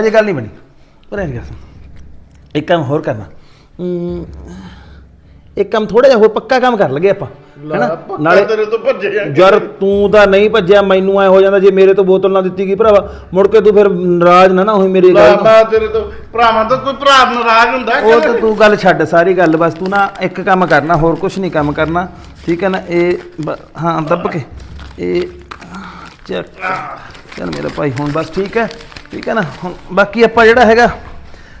ਹਜੇ ਗੱਲ ਨਹੀਂ ਬਣੀ। ਪਰ ਇਹ ਗੱਲ ਇੱਕ ਕੰਮ ਹੋਰ ਕਰਨਾ। ਅਮ, ਇੱਕ ਕੰਮ ਥੋੜਾ ਜਿਹਾ ਹੋਰ ਪੱਕਾ ਕੰਮ ਕਰ ਲਗੇ ਆਪਾਂ ਹੈਨਾ? ਨਾਲੇ ਤੇਰੇ ਤੋਂ ਭੱਜੇ ਆ। ਯਾਰ ਤੂੰ ਤਾਂ ਨਹੀਂ ਭੱਜਿਆ ਮੈਨੂੰ ਐ ਹੋ ਜਾਂਦਾ ਜੇ ਮੇਰੇ ਤੋਂ ਬੋਤਲ ਨਾ ਦਿੱਤੀ ਗਈ ਭਰਾਵਾ? ਮੁੜ ਕੇ ਤੂੰ ਫਿਰ ਨਾਰਾਜ਼ ਨਾ ਨਾ ਹੋਈ ਮੇਰੀ ਗੱਲ ਤੋਂ। ਮੈਂ ਤੇਰੇ ਤੋਂ। ਭਰਾਵਾਂ ਤੋਂ ਕੋਈ ਭਰਾ ਨਾਰਾਜ਼ ਹੁੰਦਾ ਉਹ ਤਾਂ ਤੂੰ ਗੱਲ ਛੱਡ ਸਾਰੀ ਗੱਲ ਬਸ ਤੂੰ ਨਾ ਇੱਕ ਕੰਮ ਕਰਨਾ ਹੋਰ ਕੁਝ ਨਹੀਂ ਕੰਮ ਕਰਨਾ। ਠੀਕ ਹੈ ਨਾ? ਇਹ ਬ- ਹਾਂ ਦੱਬ ਕੇ। ਇਹ ਚੱਲ ਚੱਲ ਮੇਰਾ ਭਾਈ ਹੁਣ ਬਸ ਠੀਕ ਹੈ। ਠੀਕ ਹੈ ਨਾ? ਹੁਣ ਬਾਕੀ ਆਪਾਂ ਜਿਹੜਾ ਹੈਗਾ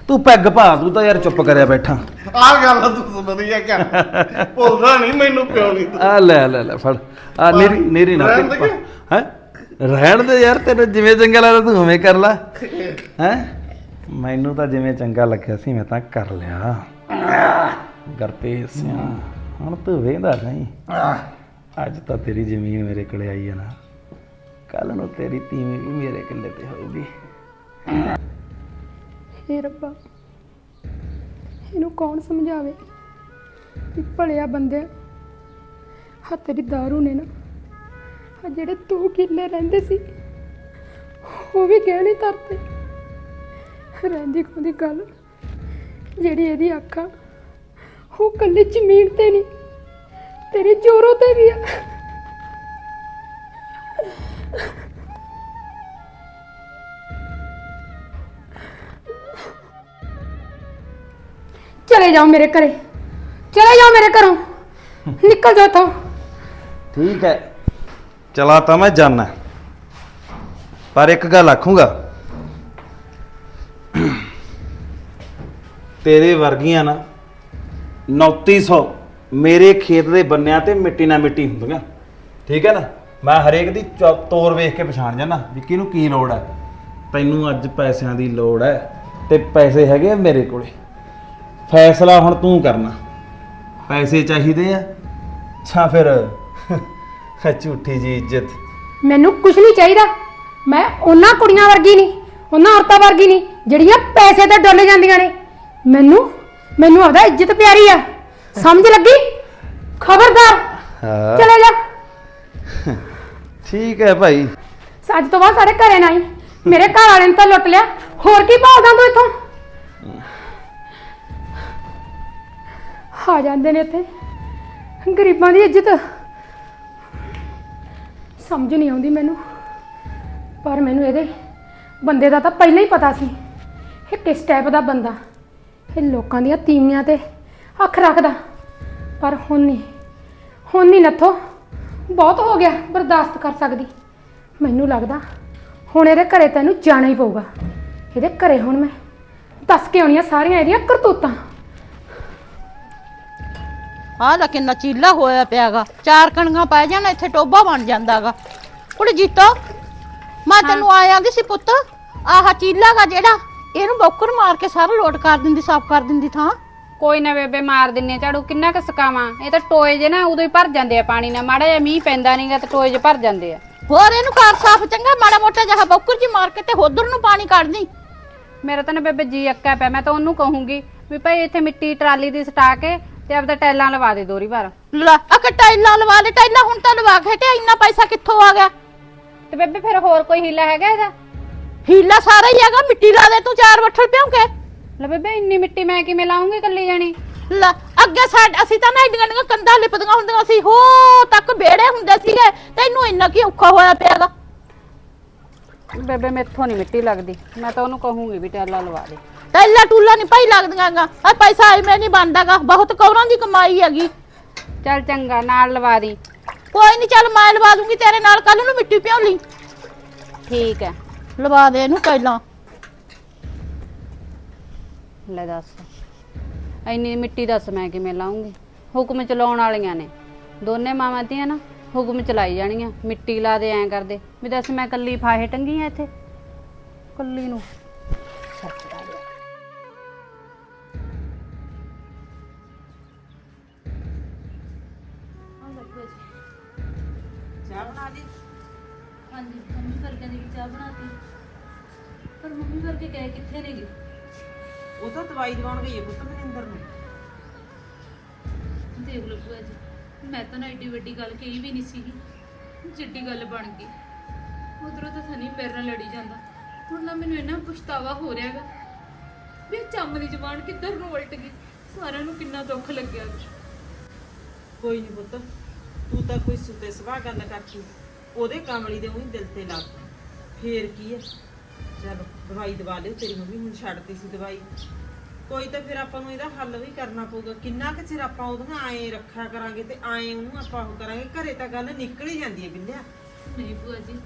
ਤੂੰ ਪੈਗ ਪਾ ਤੂੰ ਤਾਂ ਯਾਰ ਚੁੱਪ ਕਰਿਆ ਬੈਠਾ। ਆ ਗੱਲ ਆ ਤੂੰ ਵਧੀਆ ਕਰ ਭੁੱਲਦਾ ਨਹੀਂ ਮੈਨੂੰ ਪਿਓ ਨਹੀਂ ਤੂੰ। ਆ ਲੈ ਲੈ ਲੈ ਫੜ। ਆ ਨੇਰੀ ਨੇਰੀ ਨਾ ਰਹਿਣ ਦੇ ਹੈ? ਰਹਿਣ ਦੇ ਯਾਰ ਤੈਨੂੰ ਜਿਵੇਂ ਚੰਗਾ ਲੱਗਦਾ ਤੂੰ ਉਵੇਂ ਕਰ ਲੈ। ਹੈ? ਮੈਨੂੰ ਤਾਂ ਜਿਵੇਂ ਚੰਗਾ ਲੱਗਿਆ ਸੀ ਮੈਂ ਤਾਂ ਕਰ ਲਿਆ। ਗਰਪੇ ਸਿਆ ਹੁਣ ਤੂੰ ਵੇਂਦਾ ਨਹੀਂ। ਅੱਜ ਤਾਂ ਤੇਰੀ ਜ਼ਮੀਨ ਮੇਰੇ ਕੋਲੇ ਆਈ ਹੈ ਨਾ। ਕੱਲ ਨੂੰ ਤੇਰੀ ਤੀਵੀਂ ਵੀ ਮੇਰੇ ਕਿੱਲੇ ਤੇ ਹੋਊਗੀ। ਹੇ ਰੱਬਾ, ਇਹਨੂੰ ਕੌਣ ਸਮਝਾਵੇ ਕਿ ਭਲਿਆ ਬੰਦੇ ਹਾ ਤੇਰੀ ਦਾਰੂ ਨੇ ਨਾ। ਆ ਜਿਹੜੇ ਤੂੰ ਕਿੱਲੇ ਰਹਿੰਦੇ ਸੀ, ਉਹ ਵੀ ਗਹਿਣੇ ਤਰਤੇ ਰਹਿੰਦੀ ਖੁੰਦੀ ਗੱਲ, ਜਿਹੜੀ ਇਹਦੀ ਅੱਖਾਂ, ਉਹ ਕੱਲੀ ਜ਼ਮੀਨ ਤੇ ਨਹੀਂ, ਤੇਰੀ ਜੋਰੋ ਤੇ ਵੀ ਆ। ਚਲੇ ਜਾਓ ਮੇਰੇ ਘਰੇ। ਚਲੇ ਜਾਓ ਮੇਰੇ ਘਰੋਂ। ਨਿਕਲ ਜਾਓ ਇੱਥੋਂ। ਠੀਕ ਹੈ। ਚਲਾ ਤਾਂ ਮੈਂ ਜਾਣਾ ਪਰ ਇੱਕ ਗੱਲ ਆਖੂੰਗਾ। ਤੇਰੇ ਵਰਗੀਆਂ ਨਾ 2900 ਮੇਰੇ ਖੇਤ ਦੇ ਬੰਨਿਆਂ ਤੇ ਮਿੱਟੀ ਨਾਲ ਮਿੱਟੀ ਹੁੰਦੀਆਂ। ਠੀਕ ਹੈ ਨਾ? ਮੈਂ ਹਰੇਕ ਦੀ ਚੌ- ਤੋਰ ਵੇਖ ਕੇ ਪਛਾਣ ਜਾਂਦਾ। ਵੀ ਕਿਹਨੂੰ ਕੀ ਲੋੜ ਹੈ? ਤੈਨੂੰ ਅੱਜ ਪੈਸਿਆਂ ਦੀ ਲੋੜ ਹੈ ਤੇ ਪੈਸੇ ਹੈਗੇ ਆ ਮੇਰੇ ਕੋਲੇ। ਫੈਸਲਾ ਹੁਣ ਤੂੰ ਕਰਨਾ। ਪੈਸੇ ਚਾਹੀਦੇ ਆ? ਜਾਂ ਫਿਰ ਝੂਠੀ ਜੀ ਇੱਜ਼ਤ। ਮੈਨੂੰ ਕੁਝ ਨਹੀਂ ਚਾਹੀਦਾ। ਮੈਂ ਉਹਨਾਂ ਕੁੜੀਆਂ ਵਰਗੀ ਨਹੀਂ ਉਹਨਾਂ ਔਰਤਾਂ ਵਰਗੀ ਨਹੀਂ ਜਿਹੜੀਆਂ ਪੈਸੇ ਤੇ ਡੁੱਲ ਜਾਂਦੀਆਂ ਨੇ। ਮੈਨੂੰ ਮੈਨੂੰ ਆਪਦਾ ਇੱਜ਼ਤ ਪਿਆਰੀ ਆ। ਸਮਝ ਲੱਗੀ? ਖਬਰਦਾਰ ਹਾਂ। ਚਲੇ ਜਾ। ਠੀਕ ਹੈ ਭਾਈ। ਅੱਜ ਤੋਂ ਬਾਅਦ ਸਾਡੇ ਘਰੇ ਨਾ ਆਈ। ਮੇਰੇ ਘਰ ਵਾਲੇ ਨੇ ਤਾਂ ਲੁੱਟ ਲਿਆ। ਹੋਰ ਕੀ ਭਾਲਦਾ ਤੂੰ ਇੱਥੋਂ? ਖਾ ਜਾਂਦੇ ਨੇ ਇੱਥੇ। ਗਰੀਬਾਂ ਦੀ ਇੱਜ਼ਤ ਸਮਝ ਨਹੀਂ ਆਉਂਦੀ ਮੈਨੂੰ। ਪਰ ਮੈਨੂੰ ਇਹਦੇ ਬੰਦੇ ਦਾ ਤਾਂ ਪਹਿਲਾਂ ਹੀ ਪਤਾ ਸੀ। ਇਹ ਕਿਸ ਟਾਈਪ ਦਾ ਬੰਦਾ, ਇਹ ਲੋਕਾਂ ਦੀਆਂ ਤੀਵੀਆਂ ਤੇ ਅੱਖ ਰੱਖਦਾ। ਪਰ ਹੁਣ ਨਹੀਂ ਹੁਣ ਨਹੀਂ ਨੱਥੋ। ਬਹੁਤ ਹੋ ਗਿਆ, ਬਰਦਾਸ਼ਤ ਕਰ ਸਕਦੀ। ਮੈਨੂੰ ਲੱਗਦਾ ਹੁਣ ਇਹਦੇ ਘਰੇ ਤੈਨੂੰ ਜਾਣਾ ਹੀ ਪਊਗਾ। ਇਹਦੇ ਘਰੇ ਹੁਣ ਮੈਂ ਦੱਸ ਕੇ ਆਉਣੀਆਂ ਸਾਰੀਆਂ ਇਹਦੀਆਂ ਕਰਤੂਤਾਂ। ਆਹ ਲੈ ਕਿੰਨਾ ਚੀਲਾ ਹੋਇਆ ਪਿਆਗਾ। ਚਾਰ ਕਣੀਆਂ ਪੈ ਜਾਣ ਇੱਥੇ ਟੋਬਾ ਬਣ ਜਾਂਦਾਗਾ। ਕੁੜੇ ਜੀਤੋ ਮੈਂ ਤੈਨੂੰ ਆਇਆ ਦੀ ਸੀ ਪੁੱਤ। ਆਹ ਚੀਲਾਗਾ ਜਿਹੜਾ ਇਹਨੂੰ ਬੌਕਰ ਮਾਰ ਕੇ ਸਾਰਾ ਲੋਟ ਕਰ ਦਿੰਦੀ ਸਾਫ਼ ਕਰ ਦਿੰਦੀ ਥਾਂ। ਕੋਈ ਨਾ ਬੇਬੇ ਮਾਰ ਦਿੰਨੇ ਆ ਝਾੜੂ ਕਿੰਨਾ ਕੁ ਸਕਾਵਾਂ। ਇਹ ਤਾਂ ਟੋਏ ਜੇ ਨਾ ਉਦੋਂ ਹੀ ਭਰ ਜਾਂਦੇ ਆ ਪਾਣੀ ਨਾਲ। ਮਾੜਾ ਜਿਹਾ ਮੀਂਹ ਪੈਂਦਾ ਨਹੀਂਗਾ ਤੇ ਟੋਏ ਜੇ ਭਰ ਜਾਂਦੇ ਆ। ਹੋਰ ਇਹਨੂੰ ਕਰ ਸਾਫ਼ ਚੰਗਾ ਮਾੜਾ ਮੋਟਾ ਜਿਹਾ ਬੌਕਰ ਜੀ ਮਾਰ ਕੇ ਤੇ ਹੋਦਰ ਨੂੰ ਪਾਣੀ ਕੱਢ ਦੀ ਮੇਰਾ ਤਾਂ ਨਾ ਬੇਬੇ ਜੀ ਅੱਕਾ ਪਿਆ ਮੈਂ ਤਾਂ ਉਹਨੂੰ ਕਹੂੰਗੀ ਵੀ ਭਾਈ ਇੱਥੇ ਮਿੱਟੀ ਟਰਾਲੀ ਦੀ ਸਟਾ ਕੇ ਤੇ ਆਪਦਾ ਟੈਲਾਂ ਲਵਾ ਦੇ ਦੋਰੀ ਭਰ ਲੈ ਆ ਕਿ ਟਾਈਲਾਂ ਲਵਾ ਲੈ ਟਾਈਲਾਂ ਹੁਣ ਤਾਂ ਲਵਾ ਕੇ ਹਟਿਆ ਇੰਨਾ ਪੈਸਾ ਕਿੱਥੋਂ ਆ ਗਿਆ? ਤੇ ਬੇਬੇ ਫਿਰ ਹੋਰ ਕੋਈ ਹੀਲਾ ਹੈਗਾ ਇਹਦਾ? ਹੀਲਾ ਸਾਰਾ ਹੀ ਹੈਗਾ ਮਿੱਟੀ ਲਾ ਦੇ ਤੂੰ ਚਾਰ ਵੱਠਲ ਪਿਉਂ ਕੇ। ਲੈ ਬੇਬੇ ਇੰਨੀ ਮਿੱਟੀ ਮੈਂ ਕਿਵੇਂ ਲਾਉਂਗੀ ਕੱਲੀ ਜਾਣੀ? ਲੈ ਅੱਗੇ ਸਾਡ ਅਸੀਂ ਤਾਂ ਨਾ ਏਡੀਆਂ ਏਡੀਆਂ ਕੰਧਾਂ ਲਿਪਦੀਆਂ ਹੁੰਦੀਆਂ ਸੀ ਹੋ ਤੱਕ ਬੇੜੇ ਹੁੰਦੇ ਸੀਗੇ ਤੈਨੂੰ ਇੰਨਾ ਕੀ ਔਖਾ ਹੋਇਆ ਪਿਆਗਾ? ਬੇਬੇ ਮੈਥੋਂ ਨਹੀਂ ਮਿੱਟੀ ਲੱਗਦੀ ਮੈਂ ਤਾਂ ਉਹਨੂੰ ਕਹੂੰਗੀ ਵੀ ਟੈਲਾਂ ਲਵਾ ਦੇ। ਟੈਲਾ ਟੂਲਾ ਨਹੀਂ ਭਾਈ ਲੱਗਦੀਆਂ ਆ ਪੈਸਾ ਐਵੇਂ ਨਹੀਂ ਬਣਦਾਗਾ। ਬਹੁਤ ਕੌਰਾਂ ਦੀ ਕਮਾਈ ਹੈਗੀ। ਚੱਲ ਚੰਗਾ ਨਾਲ ਲਵਾ ਦੀ। ਕੋਈ ਨਹੀਂ ਚੱਲ ਮੈਂ ਲਵਾ ਦੂੰਗੀ ਤੇਰੇ ਨਾਲ। ਕੱਲ ਨੂੰ ਮਿੱਟੀ ਪਿਉ ਲਈ ਠੀਕ ਹੈ। ਲਵਾ ਦੇ ਇਹਨੂੰ ਪਹਿਲਾਂ। ਲੈ ਦੱਸ। ਇੰਨੀ ਮਿੱਟੀ ਦੱਸ ਮੈਂ ਕਿਵੇਂ ਲਾਉਂਗੀ? ਹੁਕਮ ਚਲਾਉਣ ਵਾਲੀਆਂ ਨੇ। ਦੋਨੇ ਮਾਵਾਂ ਧੀਆਂ ਨਾ ਹੁਕਮ ਚਲਾਈ ਜਾਣੀਆਂ। ਮਿੱਟੀ ਲਾ ਦੇ ਐਂ ਕਰਦੇ ਵੀ ਦੱਸ ਮੈਂ ਕੱਲੀ ਫਾਹੇ ਟੰਗੀ ਆ ਇੱਥੇ? ਕੱਲੀ ਨੂੰ। ਹਾਂਜੀ ਮੰਮੀ ਵਰਗਿਆਂ ਦੀ ਚਾਹ ਬਣਾਤੀ। ਪਰ ਮੰਮੀ ਵਰਗੇ ਗਏ ਕਿੱਥੇ ਨੇਗੇ? ਉਹ ਤਾਂ ਦਵਾਈ ਦਿਵਾਉਣ ਗਈ ਹੈ ਪੁੱਤ ਮਨਿੰਦਰ ਨੂੰ। ਦੇਖ ਲਓ ਭੂਆ ਜੀ ਮੈਂ ਤਾਂ ਨਾ ਏਡੀ ਵੱਡੀ ਗੱਲ ਕਹੀ ਵੀ ਨਹੀਂ ਸੀਗੀ। ਜਿੱਡੀ ਗੱਲ ਬਣ ਗਈ। ਉਧਰੋਂ ਤਾਂ ਸਨੀ ਮੇਰੇ ਨਾਲ ਲੜੀ ਜਾਂਦਾ। ਹੁਣ ਨਾ ਮੈਨੂੰ ਇੰਨਾ ਪਛਤਾਵਾ ਹੋ ਰਿਹਾਗਾ ਵੀ ਚੰਮ ਦੀ ਜ਼ਬਾਨ ਕਿੱਧਰ ਨੂੰ ਉਲਟ ਗਈ। ਸਾਰਿਆਂ ਨੂੰ ਕਿੰਨਾ ਦੁੱਖ ਲੱਗਿਆ ਕੋਈ ਨਹੀਂ ਪੁੱਤ ਤੂੰ ਤਾਂ ਕੋਈ ਸੁੱਤੇ ਸਵਾ ਗੱਲ ਕਰਤੀ ਉਹਦੇ ਕਾਮਲੀ ਦੇ ਉਹੀ ਦਿਲ ਤੇ ਲੱਗ ਫੇਰ ਕੀ ਹੈ ਚਲੋ ਦਵਾਈ ਦਵਾ ਲਿਓ ਤੇਰੀ ਮੰਮੀ ਹੁਣ ਛੱਡਤੀ ਸੀ ਦਵਾਈ। ਕੋਈ ਤਾਂ ਫਿਰ ਆਪਾਂ ਨੂੰ ਇਹਦਾ ਹੱਲ ਵੀ ਕਰਨਾ ਪਊਗਾ। ਕਿੰਨਾ ਕੁ ਚਿਰ ਆਪਾਂ ਉਹਦੀਆਂ ਆਏ ਰੱਖਿਆ ਕਰਾਂਗੇ ਤੇ ਆਏ ਉਹਨੂੰ ਆਪਾਂ ਉਹ ਕਰਾਂਗੇ ਘਰੇ ਤਾਂ ਗੱਲ ਨਿਕਲ ਹੀ ਜਾਂਦੀ ਹੈ ਬਿੱਲਿਆ। ਨਹੀਂ ਭੂਆ ਜੀ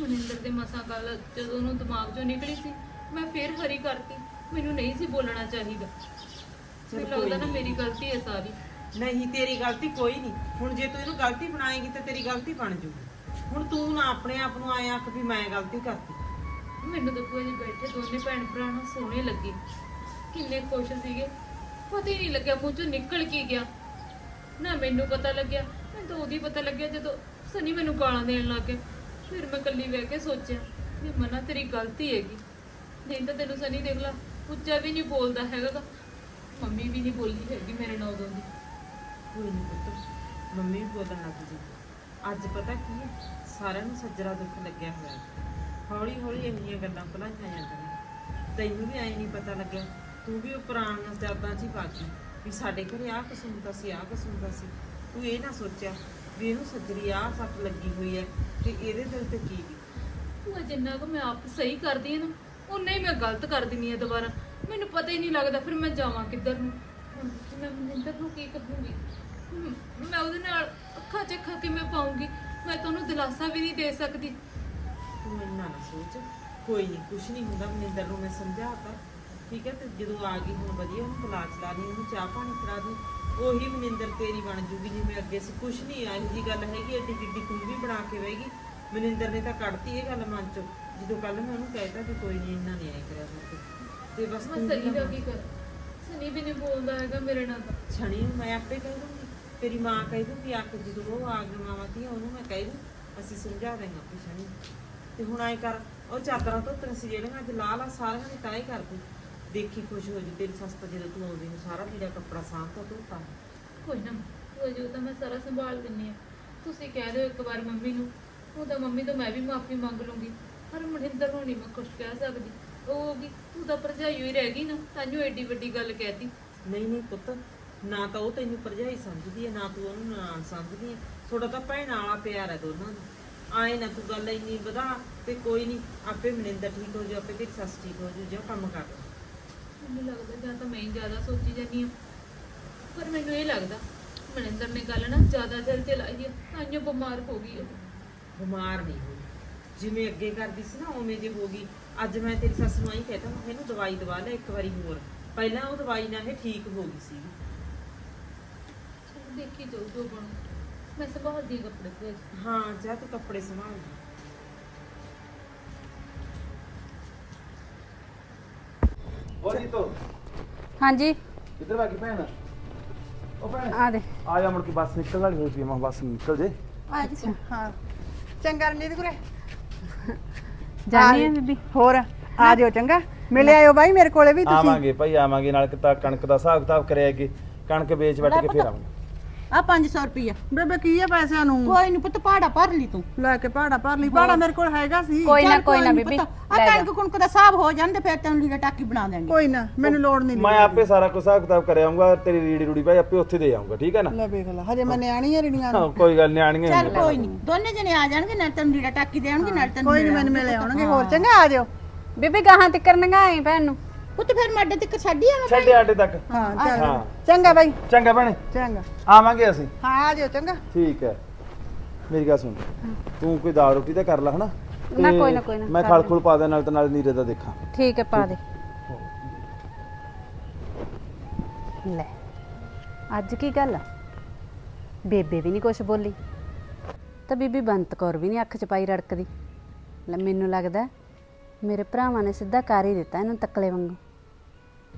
ਮਨਿੰਦਰ ਦੇ ਮਸਾਂ ਗੱਲ ਜਦੋਂ ਉਹਨੂੰ ਦਿਮਾਗ 'ਚੋਂ ਨਿਕਲੀ ਸੀ ਮੈਂ ਫੇਰ ਹਰੀ ਕਰਤੀ। ਮੈਨੂੰ ਨਹੀਂ ਸੀ ਬੋਲਣਾ ਚਾਹੀਦਾ। ਮੈਨੂੰ ਲੱਗਦਾ ਨਾ ਮੇਰੀ ਗਲਤੀ ਹੈ ਸਾਰੀ। ਨਹੀਂ, ਤੇਰੀ ਗਲਤੀ ਕੋਈ ਨਹੀਂ। ਹੁਣ ਜੇ ਤੂੰ ਇਹਨੂੰ ਗਲਤੀ ਬਣਾਏਗੀ ਤਾਂ ਤੇਰੀ ਗਲਤੀ ਬਣ ਜੂਗੀ। ਹੁਣ ਤੂੰ ਨਾ ਆਪਣੇ ਆਪ ਨੂੰ ਆਏ ਆਖ ਵੀ ਮੈਂ ਗਲਤੀ ਕਰਤੀ। ਮੈਨੂੰ ਤਾਂ ਭੂਆ ਜੀ ਬੈਠੇ, ਦੋਨੇ ਭੈਣ ਭਰਾ ਨੂੰ ਸੋਹਣੇ ਲੱਗੇ। ਕਿੰਨੇ ਖੁਸ਼ ਸੀਗੇ। ਪਤਾ ਹੀ ਨਹੀਂ ਲੱਗਿਆ ਮੂੰਹ ਚੋਂ ਨਿਕਲ ਕੀ ਗਿਆ। ਨਾ ਮੈਨੂੰ ਪਤਾ ਲੱਗਿਆ ਮੈਨੂੰ ਤਾਂ ਉਹਦੀ ਪਤਾ ਲੱਗਿਆ ਜਦੋਂ ਸਨੀ ਮੈਨੂੰ ਗਾਲਾਂ ਦੇਣ ਲੱਗ ਗਿਆ। ਫਿਰ ਮੈਂ ਇਕੱਲੀ ਬਹਿ ਕੇ ਸੋਚਿਆ ਵੀ ਮਨਾ ਤੇਰੀ ਗਲਤੀ ਹੈਗੀ। ਨਹੀਂ ਤਾਂ ਤੈਨੂੰ ਸਨੀ ਦੇਖ ਲਾ, ਉੱਚਾ ਵੀ ਨਹੀਂ ਬੋਲਦਾ ਹੈਗਾ ਗਾ। ਮੰਮੀ ਵੀ ਨਹੀਂ ਬੋਲੀ ਹੈਗੀ ਮੇਰੇ ਨਾਲ ਉਦੋਂ ਦੀ ਕੋਈ ਨਹੀਂ ਪੁੱਤ। ਮੰਮੀ ਵੀ ਬੋਲਣ ਲੱਗ ਜੀ ਅੱਜ ਪਤਾ ਕੀ ਹੈ? ਸਾਰਿਆਂ ਨੂੰ ਸੱਜਰਾ ਦੁੱਖ ਲੱਗਿਆ ਹੋਇਆ ਹੈ। ਹੌਲੀ ਹੌਲੀ ਇੰਨੀਆਂ ਗੱਲਾਂ ਭੁਲਾਈਆਂ ਜਾਂਦੀਆਂ। ਤੈਨੂੰ ਵੀ ਐਂ ਨਹੀਂ ਪਤਾ ਲੱਗਿਆ। ਤੂੰ ਵੀ ਉਹ ਪੁਰਾਣੀਆਂ ਯਾਦਾਂ 'ਚ ਹੀ ਪਾ ਗਈ ਵੀ ਸਾਡੇ ਘਰੇ ਆਹ ਕੁਛ ਹੁੰਦਾ ਸੀ, ਆਹ ਕੁਛ ਹੁੰਦਾ ਸੀ। ਤੂੰ ਇਹ ਨਾ ਸੋਚਿਆ ਵੀ ਇਹਨੂੰ ਸੱਜਰੀ ਆਹ ਸੱਟ ਲੱਗੀ ਹੋਈ ਹੈ ਤੇ ਇਹਦੇ ਦਿਲ ਤੇ ਕੀ ਵੀ ਉਹ ਜਿੰਨਾ ਕੁ ਮੈਂ ਆਪ ਸਹੀ ਕਰਦੀ ਹਾਂ ਨਾ ਉਨਾ ਹੀ ਮੈਂ ਗਲਤ ਕਰ ਦਿੰਦੀ ਹਾਂ ਦੁਬਾਰਾ। ਮੈਨੂੰ ਪਤਾ ਹੀ ਨਹੀਂ ਲੱਗਦਾ ਫਿਰ ਮੈਂ ਜਾਵਾਂ ਕਿੱਧਰ ਨੂੰ। ਹੁਣ ਮੈਂ ਮਨਿੰਦਰ ਨੂੰ ਕੀ ਕਹੂੰਗੀ? ਮੈਂ ਉਹਦੇ ਨਾਲ ਅੱਖਾਂ 'ਚ ਅੱਖਾਂ ਕਿਵੇਂ ਪਾਉਂਗੀ? ਮੈਂ ਤੁਹਾਨੂੰ ਦਿਲਾਸਾ ਵੀ ਨਹੀਂ ਦੇ ਸਕਦੀ। ਤੂੰ ਇੰਨਾ ਨਾ ਸੋਚ। ਕੋਈ ਨਹੀਂ ਕੁਛ ਨਹੀਂ ਹੁੰਦਾ ਮਨਿੰਦਰ ਨੂੰ ਮੈਂ ਸਮਝਾਤਾ ਠੀਕ ਹੈ ਤੇ ਜਦੋਂ ਆ ਗਈ ਹੁਣ ਵਧੀਆ ਉਹਨੂੰ ਬੁਲਾ ਚਲਾ ਲਈ ਉਹਨੂੰ ਚਾਹ ਪਾਣੀ ਕਰਾ ਦੀ। ਉਹੀ ਮਨਿੰਦਰ ਤੇਰੀ ਬਣ ਜੂਗੀ ਜਿਵੇਂ ਅੱਗੇ ਸੀ। ਕੁਛ ਨਹੀਂ ਇਹੋ ਜੀ ਗੱਲ ਹੈਗੀ ਐਡੀ ਕਿੱਡੀ ਕੁੰਭੀ ਬਣਾ ਕੇ ਬਹਿਗੀ ਮਨਿੰਦਰ ਨੇ ਤਾਂ ਕੱਢਤੀ ਇਹ ਗੱਲ ਮਨ ਚੋਂ। ਜਦੋਂ ਕੱਲ ਮੈਂ ਉਹਨੂੰ ਕਹਿਤਾ ਕਿ ਕੋਈ ਨਹੀਂ ਇੰਨਾ ਨਹੀਂ ਆਇਆ ਕਰਿਆ ਤੇ। ਬਸ ਮੈਂ ਤੂੰ ਸਹੀ ਦਾ ਕੀ ਕਰ? ਸਨੀ ਵੀ ਨਹੀਂ ਬੋਲਦਾ ਹੈਗਾ ਮੇਰੇ ਨਾਲ। ਤਾਂ ਛਣੀ ਮੈਂ ਆਪੇ ਕਹਿ ਦੂੰਗੀ। ਤੇਰੀ ਮਾਂ ਕਹਿ ਦੂੰਗੀ ਆ ਕੇ ਜਦੋਂ ਉਹ ਆ ਗਈ ਮਾਵਾਂ ਧੀਆਂ ਉਹਨੂੰ ਮੈਂ ਕਹਿ ਦੂੰ ਅਸੀਂ ਸਮਝਾ ਦੇਂਗੇ ਆਪੇ ਛਣੀ ਤੇ ਹੁਣ ਆਏ ਕਰ ਉਹ ਚਾਦਰਾਂ ਧੋਤੀਆਂ ਸੀ ਜਿਹੜੀਆਂ ਅੱਜ ਲਾ ਲਾ ਸਾਰੀਆਂ ਦੀ ਤਾਏ ਕਰ ਦੇ ਦੇਖੀ ਖੁਸ਼ ਹੋ ਜੂ ਤੇਰੀ ਸੱਸ ਤਾਂ ਜਦੋਂ ਤੂੰ ਆਉਂਦੀ ਨੂੰ ਸਾਰਾ ਲੀੜਾ ਕੱਪੜਾ ਸਾਂਭ ਤਾ ਧੋਤਾ। ਕੋਈ ਨਾ ਉਹ ਜੋ ਤਾਂ ਮੈਂ ਸਾਰਾ ਸੰਭਾਲ ਦਿੰਨੀ ਆ। ਤੁਸੀਂ ਕਹਿ ਦਿਓ ਇੱਕ ਵਾਰ ਮੰਮੀ ਨੂੰ ਉਹ ਤਾਂ ਮੰਮੀ ਤੋਂ ਮੈਂ ਵੀ ਮਾਫੀ ਮੰਗ ਲੂੰਗੀ ਪਰ ਮਨਿੰਦਰ ਨੂੰ ਨਹੀਂ ਮੈਂ ਕੁਝ ਕਹਿ ਸਕਦੀ। ਉਹ ਹੋਗੀ ਤੂੰ ਤਾਂ ਭਰਜਾਈ ਹੋਈ ਰਹਿ ਗਈ ਨਾ ਤਾਂਯੋ ਐਡੀ ਵੱਡੀ ਗੱਲ ਕਹਿਤੀ। ਨਹੀਂ ਨਹੀਂ ਪੁੱਤ ਨਾ ਤਾਂ ਉਹ ਤੈਨੂੰ ਭਰਜਾਈ ਸਮਝਦੀ ਹੈ ਨਾ ਤੂੰ ਉਹਨੂੰ ਨਾਨ ਸਮਝਦੀ ਹੈ। ਤੁਹਾਡਾ ਤਾਂ ਭੈਣਾਂ ਵਾਲਾ ਪਿਆਰ ਹੈ ਦੋਨਾਂ ਦਾ। ਆਏ ਨਾ ਤੂੰ ਗੱਲ ਇੰਨੀ ਵਧਾ ਤੇ ਕੋਈ ਨਹੀਂ ਆਪੇ ਮਨਿੰਦਰ ਠੀਕ ਹੋ ਜੂ ਆਪੇ ਤੇਰੀ ਸੱਸ ਠੀਕ ਹੋ ਜੂ ਜਾ ਕੰਮ ਕਰ। ਮੈਨੂੰ ਲੱਗਦਾ ਜਾਂ ਤਾਂ ਮੈਂ ਹੀ ਜ਼ਿਆਦਾ ਸੋਚੀ ਜਾਂਦੀ ਹਾਂ। ਪਰ ਮੈਨੂੰ ਇਹ ਲੱਗਦਾ ਮਨਿੰਦਰ ਨੇ ਗੱਲ ਨਾ ਜ਼ਿਆਦਾ ਦਿਲ ਤੇ ਲਾਈ ਹੈ ਤਾਂਯੋ ਬਿਮਾਰ ਹੋ ਗਈ ਉਹ ਬਿਮਾਰ ਨਹੀਂ ਹੋਈ। ਜਿਵੇਂ ਅੱਗੇ ਕਰਦੀ ਸੀ ਨਾ ਉਵੇਂ ਜੇ ਹੋ ਗਈ। ਅੱਜ ਮੈਂ ਤੇਰੀ ਸੱਸ ਨੂੰ ਆਈ ਕਹਿਤਾ ਮੈਂ ਇਹਨੂੰ ਦਵਾਈ ਦਵਾ ਲੈ ਇੱਕ ਵਾਰੀ ਹੋਰ। ਪਹਿਲਾਂ ਉਹ ਦਵਾਈ ਨਾਲ ਇਹ ਠੀਕ ਹੋ ਗਈ ਸੀ। ਦੇਖੀ ਜਾਓ ਜੋ ਬਣੂ ਮੈਂ ਸੰਭਾਲਦੀ ਹਾਂ ਕੱਪੜੇ ਭੇਜ ਹਾਂ ਜਾ ਤੂੰ ਕੱਪੜੇ ਸੰਭਾਲ। ਲੈ। ਉਹ ਜੀ ਤੋ ਹਾਂਜੀ ਇੱਧਰ ਬਾਕੀ ਭੈਣ? ਉਹ ਭੈਣ ਆ ਦੇ। ਆ ਜਾ ਮੁੜ ਕੇ ਬੱਸ ਨਿਕਲ ਵਾਲੀ ਹੋਈ ਸੀ ਮੈਂ ਬੱਸ ਨਿਕਲ ਜੇ। ਅੱਛਾ। ਹਾਂ। ਚੰਗਾ ਰਣਜੀਤ ਗੁਰੇ ਜਾਣੀ ਆ ਬੀਬੀ। ਹੋਰ ਆ ਜਿਓ ਚੰਗਾ। ਮਿਲ ਆਇਓ ਬਾਈ ਮੇਰੇ ਕੋਲੇ ਵੀ ਤੁਸੀਂ। ਆਵਾਂਗੇ ਭਾਈ ਆਵਾਂਗੇ ਨਾਲ ਕਿਤਾ ਕਣਕ ਦਾ ਹਿਸਾਬ ਕਿਤਾਬ ਕਰਿਆ ਕਿ ਕਣਕ ਵੇਚ ਵੱਟ ਕੇ ਫੇਰ ਆਵਾਂਗੇ। ਆ 500 ਰੁਪਇਆ ਬੇਬੇ ਕੀ ਹੈ ਪੈਸਿਆਂ ਨੂੰ? ਕੋਈ ਨਹੀਂ ਪੁੱਤ ਪਹਾੜਾ ਭਰ ਲਈ ਤੂੰ। ਲੈ ਕੇ ਪਹਾੜਾ ਭਰ ਲਈ। ਪਹਾੜਾ ਮੇਰੇ ਕੋਲ ਹੈਗਾ ਸੀ। ਕੋਈ ਨਾ ਕੋਈ ਨਾ ਨੀ ਬੀਬੀ ਆ ਕਣਕ ਕੁਣਕ ਦਾ ਹਿਸਾਬ ਹੋ ਜਾਂਦੇ ਫਿਰ ਤੈਨੂੰ ਲੀੜਾ ਟਾਕੀ ਬਣਾ ਦੇਣਗੇ ਕੋਈ ਨਾ ਮੈਨੂੰ ਲੋੜ ਨਹੀਂ ਮੈਂ ਆਪੇ ਸਾਰਾ ਕੁਝ ਹਿਸਾਬ ਕਿਤਾਬ ਕਰ ਆਉਂਗਾ ਤੇਰੀ ਰੀੜੀ ਰੂੜੀ ਭਾਈ ਆਪੇ ਉੱਥੇ ਦੇ ਆਉਂਗਾ ਠੀਕ ਹੈ ਨਾ? ਲੈ ਵੇਖ ਲੈ ਹਜੇ ਮੈਂ ਨਿਆਣੀ ਆ ਰੜੀਆਂ ਹਾਂ, ਕੋਈ ਗੱਲ ਨਿਆਣੀਆਂ ਚੱਲ ਕੋਈ ਨਹੀਂ ਦੋਨੇ ਜਣੇ ਆ ਜਾਣਗੇ ਨਾਲ ਤੈਨੂੰ ਲੀੜਾ ਟਾਕੀ ਦੇਣਗੇ ਨਾਲ ਤੈਨੂੰ ਕੋਈ ਨਹੀਂ ਮੈਨੂੰ ਮਿਲ ਆਉਣਗੇ ਹੋਰ ਚੰਗਾ ਆ ਜਿਓ। ਬੀਬੀ ਗਾਹਾਂ ਤਿੱਕਰ ਨੰਗਾਈ ਭੈਣ ਨੂੰ? ਪੁੱਤ ਫਿਰ ਮੈਂ ਅੱਡੇ ਤੱਕ ਛੱਡੀ ਆ ਛੱਡੇ ਆਟੇ ਤੱਕ। ਹਾਂ ਚੱਲ। ਹਾਂ। ਚੰਗਾ ਬਾਈ। ਚੰਗਾ ਭੈਣੇ। ਚੰਗਾ। ਆਵਾਂਗੇ ਅਸੀਂ। ਹਾਂ ਆ ਜਿਓ ਚੰਗਾ। ਠੀਕ ਹੈ। ਮੇਰੀ ਗੱਲ ਸੁਣ। ਤੂੰ ਕੋਈ ਦਾਲ ਰੋਟੀ ਤਾਂ ਕਰ ਲੈ ਹਨਾ? ਨਾ, ਤੇ ਕੋਈ ਨਾ, ਕੋਈ ਨਾ, ਮੈਂ ਕਰ ਖਲ ਖੁਲ ਪਾ ਦੇ ਨਾਲ ਤੇ ਨਾਲ ਨੀਰੇ ਦਾ ਦੇਖਾਂ। ਠੀਕ ਹੈ ਪਾ ਦੇ। ਲੈ ਅੱਜ ਕੀ ਗੱਲ ਆ? ਬੇਬੇ ਵੀ ਨਹੀਂ ਕੁਛ ਬੋਲੀ। ਤਾਂ ਬੀਬੀ ਬੰਤ ਕੌਰ ਵੀ ਨਹੀਂ ਅੱਖ ਚ ਪਾਈ ਰੜਕਦੀ। ਲੈ ਮੈਨੂੰ ਲੱਗਦਾ ਮੇਰੇ ਭਰਾਵਾਂ ਨੇ ਸਿੱਧਾ ਕਰ ਹੀ ਦਿੱਤਾ ਇਹਨੂੰ ਤੱਕਲੇ ਵਾਂਗੂ।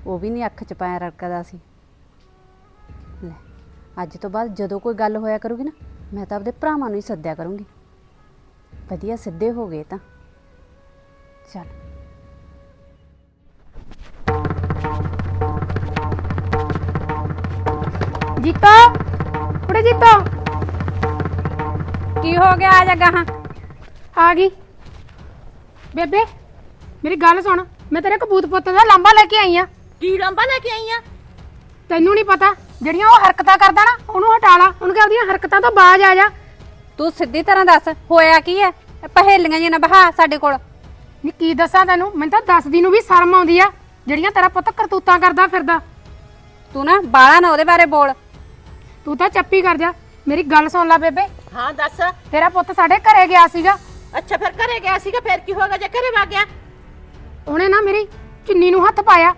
ਉਹ ਵੀ ਨਹੀਂ ਅੱਖ ਚ ਪਾਇਆ ਰੜਕਦਾ ਸੀ। ਲੈ, ਅੱਜ ਤੋਂ ਬਾਅਦ ਜਦੋਂ ਕੋਈ ਗੱਲ ਹੋਇਆ ਕਰੂਗੀ ਨਾ, ਮੈਂ ਤਾਂ ਆਪਦੇ ਭਰਾਵਾਂ ਨੂੰ ਹੀ ਸੱਦਿਆ ਕਰੂੰਗੀ। ਵਧੀਆ ਸਿੱਧੇ ਹੋ ਗਏ ਤਾਂ। ਚੱਲ। ਜੀਤੋ, ਕੁੜੇ ਜੀਤੋ। ਕੀ ਹੋ ਗਿਆ ਆ ਜਾ ਗਾਹਾਂ? ਆ ਗਈ। ਬੇਬੇ, ਮੇਰੀ ਗੱਲ ਸੁਣ, ਮੈਂ ਤੇਰੇ ਕਬੂਤ ਪੁੱਤ ਦਾ ਲਾਂਬਾ ਲੈ ਕੇ ਆਈ ਆ। ਕੀ ਲੰਬਾ ਲੈ ਕੇ ਆਈ ਆ? ਤੈਨੂੰ ਨਹੀਂ ਪਤਾ ਜਿਹੜੀਆਂ ਉਹ ਹਰਕਤਾਂ ਕਰਦਾ ਨਾ ਉਹਨੂੰ ਹਟਾ ਲਾ ਉਹਨੂੰ ਕਹ ਉਹਦੀਆਂ ਹਰਕਤਾਂ ਤੋਂ ਬਾਜ ਆ ਜਾ। ਤੂੰ ਸਿੱਧੀ ਤਰ੍ਹਾਂ ਦੱਸ ਹੋਇਆ ਕੀ ਹੈ ਇਹ ਪਹੇਲੀਆਂ ਜਿਹੀਆਂ ਨਾ ਬਹਾ ਸਾਡੇ ਕੋਲ। ਨੀ ਕੀ ਦੱਸਾਂ ਤੈਨੂੰ? ਮੈਨੂੰ ਤਾਂ ਦੱਸਦੀ ਨੂੰ ਵੀ ਸ਼ਰਮ ਆਉਂਦੀ ਆ ਜਿਹੜੀਆਂ ਤੇਰਾ ਪੁੱਤ ਕਰਤੂਤਾਂ ਕਰਦਾ ਫਿਰਦਾ। ਤੂੰ ਨਾ ਬਾਲਾ ਨਾ ਉਹਦੇ ਬਾਰੇ ਬੋਲ। ਤੂੰ ਤਾਂ ਚੱਪੀ ਕਰ ਜਾ। ਮੇਰੀ ਗੱਲ ਸੁਣ ਲੈ ਬੇਬੇ। ਹਾਂ ਦੱਸ। ਤੇਰਾ ਪੁੱਤ ਸਾਡੇ ਘਰੇ ਗਿਆ ਸੀਗਾ। ਅੱਛਾ ਫਿਰ ਘਰੇ ਗਿਆ ਸੀਗਾ ਫਿਰ ਕੀ ਹੋਗਾ ਜੇ ਘਰੇ ਵਾ ਗਿਆ? ਉਹਨੇ ਨਾ ਮੇਰੀ ਚੁੰਨੀ ਨੂੰ ਹੱਥ ਪਾਇਆ।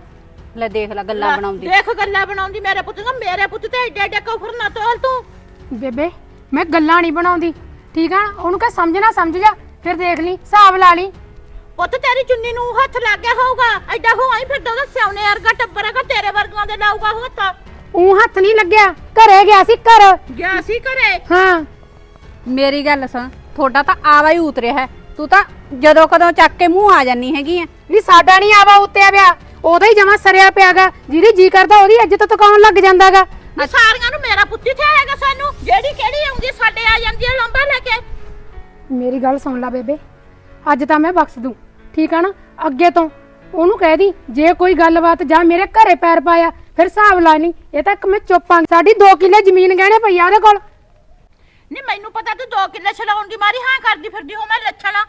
ਲੈ ਦੇਖ ਲੈ ਗੱਲਾਂ ਬਣਾਉਂਦੀ। ਦੇਖ ਗੱਲਾਂ ਬਣਾਉਂਦੀ ਮੇਰੇ ਪੁੱਤ ਨੂੰ ਮੇਰੇ ਪੁੱਤ ਤੇ ਏਡੇ ਏਡੇ ਕਫਰ ਨਾ ਤੋਲ ਤੂੰ। ਬੇਬੇ ਮੈਂ ਗੱਲਾਂ ਨਹੀਂ ਬਣਾਉਂਦੀ ਠੀਕ ਆ? ਉਹਨੂੰ ਕਹ ਸਮਝਣਾ ਸਮਝ ਜਾ ਫਿਰ ਦੇਖ ਲਈ ਹਿਸਾਬ ਲਾ ਲਈ। ਪੁੱਤ ਤੇਰੀ ਚੁੰਨੀ ਨੂੰ ਹੱਥ ਲੱਗ ਗਿਆ ਹੋਊਗਾ ਐਡਾ ਹੋ ਆਈ ਫਿਰ ਉਹਦਾ ਸਿਆਉਣੇ ਵਰਗਾ ਟੱਬਰ ਹੈਗਾ ਤੇਰੇ ਵਰਗਾਂ ਦੇ ਲਾਊਗਾ ਹੱਥ। ਉਹ ਹੱਥ ਨਹੀਂ ਲੱਗਿਆ ਘਰੇ ਗਿਆ ਸੀ ਘਰ। ਗਿਆ ਸੀ ਘਰੇ? ਹਾਂ। ਮੇਰੀ ਗੱਲ ਸੁਣ ਤੁਹਾਡਾ ਤਾਂ ਆਵਾ ਹੀ ਉਤਰਿਆ ਹੈ। ਤੂੰ ਤਾਂ ਜਦੋਂ ਕਦੋਂ ਚੱਕ ਕੇ ਮੂੰਹ ਆ ਜਾਨੀ ਹੈਗੀ ਆ। ਨਹੀਂ ਸਾਡਾ ਨਹੀਂ ਆਵਾ ਉੱਤੇ ਪਿਆ। ਉਹਦਾ ਹੀ ਜਮਾ ਸਰਿਆ ਪਿਆਗਾ ਜਿਹਦੀ ਜੀ ਕਰਦਾ ਉਹਦੀ ਇੱਜ਼ਤ ਤਕਾਉਣ ਲੱਗ ਜਾਂਦਾਗਾ। ਸਾਰੀਆਂ ਨੂੰ ਮੇਰਾ ਪੁੱਤ ਇੱਥੇ ਆਏਗਾ ਸਾਨੂੰ ਜਿਹੜੀ ਕਿਹੜੀ ਆਉਂਦੀ ਸਾਡੇ ਆ ਜਾਂਦੀ ਹੈ ਲੰਬਾ ਲੈ ਕੇ। ਮੇਰੀ ਗੱਲ ਸੁਣ ਲੈ ਬੇਬੇ ਅੱਜ ਤਾਂ ਮੈਂ ਬਖਸ਼ ਦੂੰ ਠੀਕ ਆ ਨਾ? ਅੱਗੇ ਤੋਂ ਉਹਨੂੰ ਕਹਿ ਦੀ ਜੇ ਕੋਈ ਗੱਲਬਾਤ ਜਾਂ ਮੇਰੇ ਘਰੇ ਪੈਰ ਪਾਇਆ ਫਿਰ ਹਿਸਾਬ ਲਾ ਲਈ ਇਹ ਤਾਂ ਇੱਕ ਮੈਂ ਚੁੱਪਾਂ ਸਾਡੀ 2 ਕਿੱਲੇ ਜ਼ਮੀਨ ਗਹਿਣੇ ਪਈ ਆ ਉਹਦੇ ਕੋਲ। ਨਹੀਂ ਮੈਨੂੰ ਪਤਾ ਤੂੰ ਦੋ ਕਿੱਲੇ ਛਡਾਉਣ ਦੀ ਮਾਰੀ ਹਾਂ ਕਰਦੀ ਫਿਰਦੀ ਹੋ ਮੈਂ ਲੱਛਣਾ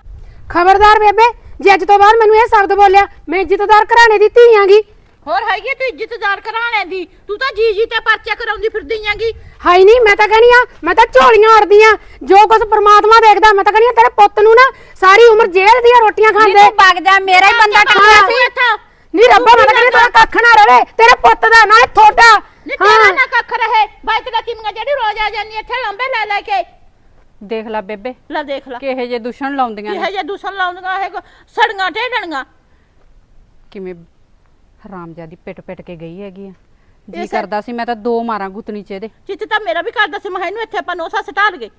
ਖਬਰਦਾਰ ਬੇਬੇ ਜੇ ਅੱਜ ਤੋਂ ਬਾਅਦ ਮੈਨੂੰ ਇਹ ਸ਼ਬਦ ਬੋਲਿਆ ਮੈਂ ਇੱਜ਼ਤਦਾਰ ਘਰਾਣੇ ਦੀ ਧੀ ਆਂਗੀ ਹੋਰ ਹੈਗੀ ਆ ਤੂੰ ਇੱਜ਼ਤਦਾਰ ਘਰਾਣੇ ਦੀ? ਤੂੰ ਤਾਂ ਜੀ ਜੀ ਤੇ ਪਰਚਾ ਕਰਾਉਂਦੀ ਫਿਰਦੀ ਆਂਗੀ ਹਾਈ ਨਹੀਂ ਮੈਂ ਤਾਂ ਕਹਿਣੀ ਆ ਮੈਂ ਤਾਂ ਝੋਲੀਆਂ ਅੜਦੀਆਂ ਜੋ ਕੁਝ ਪ੍ਰਮਾਤਮਾ ਦੇਖਦਾ ਮੈਂ ਤਾਂ ਕਹਿਣੀ ਆ ਤੇਰੇ ਪੁੱਤ ਨੂੰ ਨਾ ਸਾਰੀ ਉਮਰ ਜੇਲ੍ਹ ਦੀਆਂ ਰੋਟੀਆਂ ਖਾਂਦੇ। ਤੂੰ ਵਗ ਜਾ ਮੇਰਾ ਹੀ ਬੰਦਾ ਟੱਕਰਿਆ ਸੀ। ਇੱਥੇ। ਨਹੀਂ ਰੱਬਾ ਮੈਂ ਤਾਂ ਕਹਿੰਦੀ ਤੇਰਾ ਕੱਖ ਨਾ ਰਵੇ ਤੇਰੇ ਪੁੱਤ ਦਾ ਨਾਲੇ ਥੋੜਾ ਨਹੀਂ ਤੇਰਾ ਨਾ ਕੱਖ ਰਹੇ। ਬਾਈ ਤੇਰਾ ਕਿੰਨੀਆਂ ਜਿਹੜੀ ਰੋਜ਼ ਆ ਜਾਂਦੀ ਇੱਥੇ ਲੰਬੇ ਲੈ ਲੈ ਕੇ ਦੇਖ ਲੈ ਬੇਬੇ। ਲੈ ਦੇਖ ਲੈ। ਕਿਹੇ ਜੇ ਦੁਸ਼ਮਣ ਲਾਉਂਦੀਆਂ ਨੇ। ਇਹ ਜੇ ਦੂਸਰ ਲਾਉਂਦੀਆਂ ਇਹ ਸੜੀਆਂ ਢੇਡਣੀਆਂ। ਕਿਵੇਂ ਹਰਾਮਜ਼ਾਦੀ ਪਿੱਟ ਪਿੱਟ ਕੇ ਗਈ ਹੈਗੀ ਆ। ਜੀ ਇਹ ਸਰ- ਕਰਦਾ ਸੀ ਮੈਂ ਤਾਂ ਦੋ ਮਾਰਾਂ ਗੁੱਤਣੀ ਚ ਇਹਦੇ। ਚਿੱਤ ਤਾਂ ਮੇਰਾ ਵੀ ਕਰਦਾ ਸੀ ਮੈਂ ਇਹਨੂੰ ਇੱਥੇ ਆਪਾਂ ਨੋਸਾ ਸਟਾਲ ਗਏ।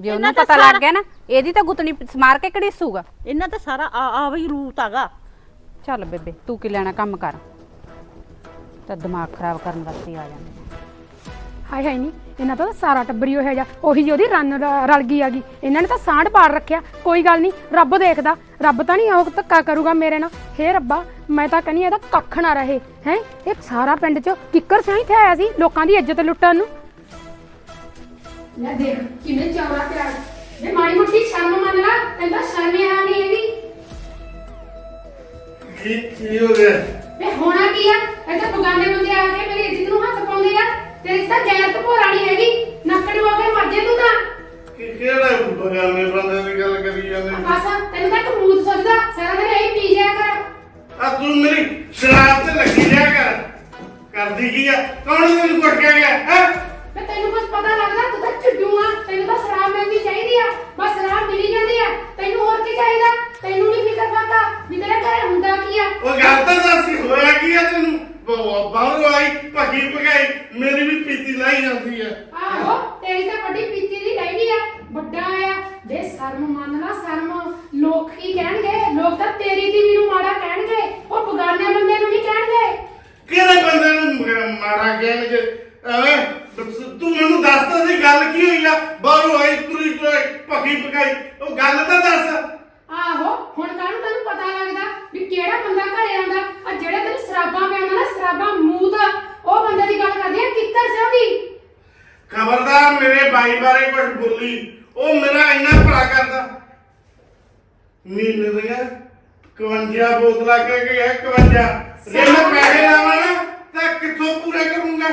ਜੇ ਇਹਨਾਂ ਉਹਨੂੰ ਦਾ ਪਤਾ ਲੱਗ ਸਾਰਾ- ਗਿਆ ਨਾ ਇਹਦੀ ਤਾਂ ਗੁੱਤਣੀ ਸਮਾਰ ਕੇ ਘੜੀਸੂਗਾ। ਇਹਨਾਂ ਤਾਂ ਸਾਰਾ ਆ ਆ ਵੀ ਰੂਤ ਹੈਗਾ ਚੱਲ ਬੇਬੇ ਤੂੰ ਕੀ ਲੈਣਾ ਕੰਮ ਕਰ। ਤਾਂ ਦਿਮਾਗ ਖਰਾਬ ਕਰਨ ਵਾਸਤੇ ਆ ਜਾਂਦੇ। ਹਾਏ ਹਾਏ ਨਹੀਂ ਇਹਨਾਂ ਦਾ ਤਾਂ ਸਾਰਾ ਟੱਬਰੀ ਹੋਇਆ ਜਾ ਉਹੀ ਜਿਹੀ ਉਹਦੀ ਰਨ ਰ- ਰਲ ਗਈ ਆਗੀ ਇਹਨਾਂ ਨੇ ਤਾਂ ਸਾਂਢ ਪਾੜ ਰੱਖਿਆ ਕੋਈ ਗੱਲ ਨਹੀਂ ਰੱਬ ਦੇਖਦਾ ਰੱਬ ਤਾਂ ਨਹੀਂ ਉਹ ਧੱਕਾ ਕਰੂਗਾ ਮੇਰੇ ਨਾਲ। ਹੇ ਰੱਬਾ ਮੈਂ ਤਾਂ ਕਹਿੰਦੀ ਇਹਦਾ ਕੱਖ ਨਾ ਰਹੇ ਹੈ? ਇਹ ਸਾਰਾ ਪਿੰਡ ਚ ਕਿੱਕਰ ਸਿਆਹੀ ਤੇ ਆਇਆ ਸੀ ਲੋਕਾਂ ਦੀ ਇੱਜ਼ਤ ਲੁੱਟਣ ਨੂੰ। ਲੈ ਦੇਖ ਕਿਵੇਂ ਚੌੜਾ ਪਿਆ ਇਹ ਮਾੜੀ ਮੁੱਠੀ ਸ਼ਰਮ ਮੰਨ ਲਾ ਤੈਨੂੰ ਤਾਂ ਸ਼ਰਮ ਹੀ ਨਹੀਂ ਹੈਗੀ। ਕੀ ਕੀ ਹੋ ਗਿਆ? ਵੇ ਹੋਣਾ ਕੀ ਆ? ਇਹ ਤਾਂ ਬਗਾਨੇ ਬੰਦੇ ਆ ਕੇ ਮੇਰੀ ਇੱਜ਼ਤ ਨੂੰ ਹੱਥ ਪਾਉਂਦੇ ਆ। ਤੇਰੀ ਤਾਂ ਗੈਰ ਭੋਰਾ ਨਹੀਂ ਹੈਗੀ। ਨੱਕੜ ਵਾ ਕੇ ਮਰ ਜੇ ਤੂੰ ਤਾਂ। ਕਿ ਕਿਹੜਾ ਬਗਾਨੇ ਬੰਦੇ ਦੀ ਗੱਲ ਕਰੀ ਜਾਂਦੇ। ਬਸ ਤੈਨੂੰ ਤਾਂ ਕਬੂਤ ਸੋਚਦਾ। ਸਾਰਾ ਦਿਨ ਇਹੀ ਪੀ ਜਾਇਆ ਕਰ। ਆ ਤੂੰ ਮੇਰੀ ਸ਼ਰਾਬ ਤੇ ਲੱਗੀ ਜਾ ਕਰ। ਕਰਦੀ ਕੀ ਆ? ਕੌਣ ਤੈਨੂੰ ਕੁੱਟ ਕੇ ਗਿਆ ਹੈ? ਵੇ ਤੈਨੂੰ ਕੁਝ ਪਤਾ ਲੱਗਦਾ ਤੂੰ ਤਾਂ ਚੁੱਡੂ ਆ ਤੈਨੂੰ ਤਾਂ ਸ਼ਰਾਬ ਮਿਲਦੀ ਚਾਹੀਦੀ ਆ ਬਸ ਸ਼ਰਾਬ ਮਿਲੀ ਜਾਂਦੀ ਆ ਤੈਨੂੰ ਹੋਰ ਕੀ ਚਾਹੀਦਾ ਤੈਨੂੰ ਨਹੀਂ ਫਿਕਰ ਪਤਾ ਵੀ ਤੇਰੇ ਘਰੇ ਹੁੰਦਾ ਕੀ ਆ ਉਹ ਗੱਲ ਤਾਂ ਦੱਸ ਹੋਇਆ ਕੀ ਆ ਤੈਨੂੰ ਬ- ਬਾਹਰੋਂ ਆਈ ਭੱਗੀ ਭਗਾਈ ਮੇਰੀ ਵੀ ਪੀਤੀ ਲਾਈ ਜਾਂਦੀ ਆ ਆਹੋ ਤੇਰੀ ਤਾਂ ਵੱਡੀ ਪੀਤੀ ਦੀ ਲੈਣੀ ਆ ਵੱਡਾ ਆ ਬੇ ਸ਼ਰਮ ਮੰਨ ਲਾ ਸ਼ਰਮ ਲੋਕ ਕੀ ਕਹਿਣਗੇ ਲੋਕ ਤਾਂ ਤੇਰੀ ਦੀ ਨੂੰ ਮਾੜਾ ਕਹਿਣਗੇ ਉਹ ਬਗਾਨੇ ਬੰਦੇ ਨੂੰ ਨਹੀਂ ਕਹਿਣਗੇ ਕਿਹੜੇ ਬੰਦੇ ਨੂੰ ਮ- ਮਾੜਾ ਕਹਿਣਗੇ ਐਵੇਂ ਦੱਸ- ਤੂੰ ਮੈਨੂੰ ਦੱਸ ਤਾਂ ਸੀ ਗੱਲ ਕੀ ਹੋਈ ਆ ਬਾਹਰੋਂ ਆਈ ਤੁਰੀ ਤੁਰੀ ਭੱਗੀ ਭਗਾਈ ਉਹ ਗੱਲ ਤਾਂ ਦੱਸ ਆਹੋ ਹੁਣ ਕਾਹਨੂੰ ਤੈਨੂੰ ਪਤਾ ਲੱਗਦਾ ਵੀ ਕਿਹੜਾ ਬੰਦਾ ਘਰੇ ਆਉਂਦਾ ਆ ਜਿਹੜੇ ਤੈਨੂੰ ਸ਼ਰਾਬਾਂ ਪਿਆਉਂਦਾ ਨਾ ਸ਼ਰਾਬਾਂ ਮੂੰਹ ਦਾ ਉਹ ਬੰਦੇ ਦੀ ਗੱਲ ਕਰਦੀ ਆ ਕਿੱਕਰ ਸਿਆ ਦੀ ਖਬਰਦਾਰ ਮੇਰੇ ਭਾਈ ਬੋਲੀ ਉਹ ਮੇਰਾ ਇੰਨਾ ਭਲਾ ਕਰਦਾ। ਮਹੀਨੇ ਦੀਆਂ 51 ਬੋਤਲਾਂ ਕਹਿ ਕੇ ਗਿਆ 51 ਜੇ ਮੈਂ ਪੈਸੇ ਲਾਵਾਂ ਨਾ ਤਾਂ ਕਿੱਥੋਂ ਪੂਰੇ ਕਰੂੰਗਾ?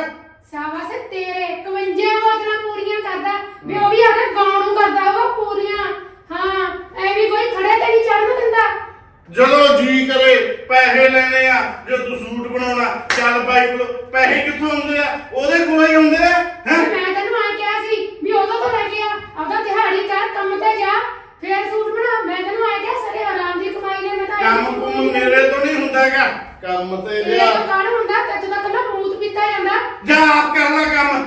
ਸ਼ਾਬਾਸ਼ ਤੇਰੇ 51 ਬੋਤਲਾਂ ਪੂਰੀਆਂ ਕਰਦਾ ਵੀ ਉਹ ਵੀ ਆਦੇ ਗਾਉਂ ਨੂੰ ਕਰਦਾ ਉਹ ਪੂਰੀਆਂ। ਹਾਂ ਐਵੇਂ ਕੋਈ ਖੜੇ ਤੇ ਨਹੀਂ ਚੜਨ ਦਿੰਦਾ। ਜਦੋਂ ਜੀ ਕਰੇ ਪੈਸੇ ਲੈਣੇ ਆ ਜੇ ਤੂੰ ਸੂਟ ਬਣਾਉਣਾ ਚੱਲ ਬਾਈ ਕੋਲ ਪੈਸੇ ਕਿੱਥੋਂ ਆਉਂਦੇ ਆ? ਉਹਦੇ ਕੋਲੋਂ ਹੀ ਆਉਂਦੇ ਆ ਹੈਂ? ਮੈਂ ਤੈਨੂੰ ਆ ਕਿਹਾ ਸੀ ਵੀ ਉਦੋਂ ਤੋਂ ਲੈ ਕੇ ਆ ਆਪਦਾ ਦਿਹਾੜੀ ਕਰ ਕੰਮ ਤੇ ਜਾ ਫੇਰ ਸੂਟ ਬਣਾ। ਮੈਂ ਤੈਨੂੰ ਆ ਕਿਹਾ ਸਾਰੇ ਆਰਾਮ ਦੀ ਕਮਾਈ ਨੇ ਮੈਂ ਤਾਂ ਕੰਮ ਕੁਮ ਮੇਰੇ ਤੋਂ ਨਹੀਂ ਹੁੰਦਾਗਾ ਕੰਮ ਤੇ ਇਹ ਲਿਆ। ਤਾਂ ਕਾਹਨੂੰ ਹੁੰਦਾ? ਤੇ ਤਾਂ ਕੱਲਾ ਮੂਤ ਪੀਤਾ ਜਾਂਦਾ। ਜਾ ਆਪ ਕਰ ਲੈ ਕੰਮ।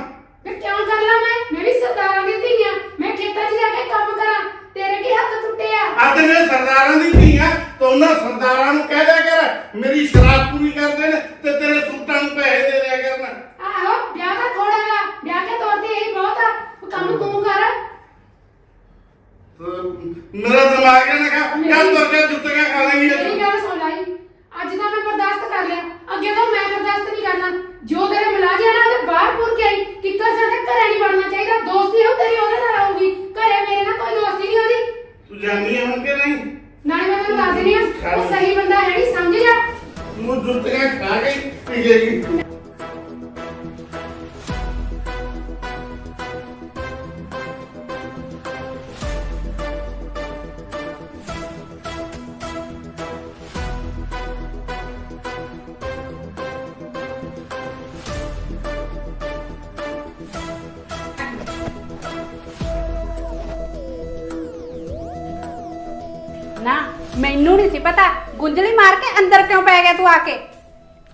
ਮੈਂ ਕਿਉਂ ਕਰ ਲਾਂ ਮੈਂ? ਮੈਂ ਵੀ ਸਰਦਾਰਾਂ ਦੀ ਧੀ ਆ। ਮੈਂ ਖੇਤਾਂ 'ਚ ਜਾ ਕੇ ਕੰਮ ਕਰਾਂ ਤੇਰੇ ਕੀ ਹੱਥ ਟੁੱਟੇ ਆ ਅੱਜ ਨੇ ਸਰਦਾਰਾਂ ਦੀ ਧੀ ਆ ਤਾਂ ਉਹਨਾਂ ਸਰਦਾਰਾਂ ਨੂੰ ਕਹਿ ਦਿਆ ਕਰ ਮੇਰੀ ਸ਼ਰਾਬ ਮੈਨੂੰ ਨਹੀਂ ਸੀ ਪਤਾ। ਗੁੰਜਲੀ ਮਾਰ ਕੇ ਅੰਦਰ ਕਿਉਂ ਪੈ ਗਿਆ ਤੂੰ ਆ ਕੇ?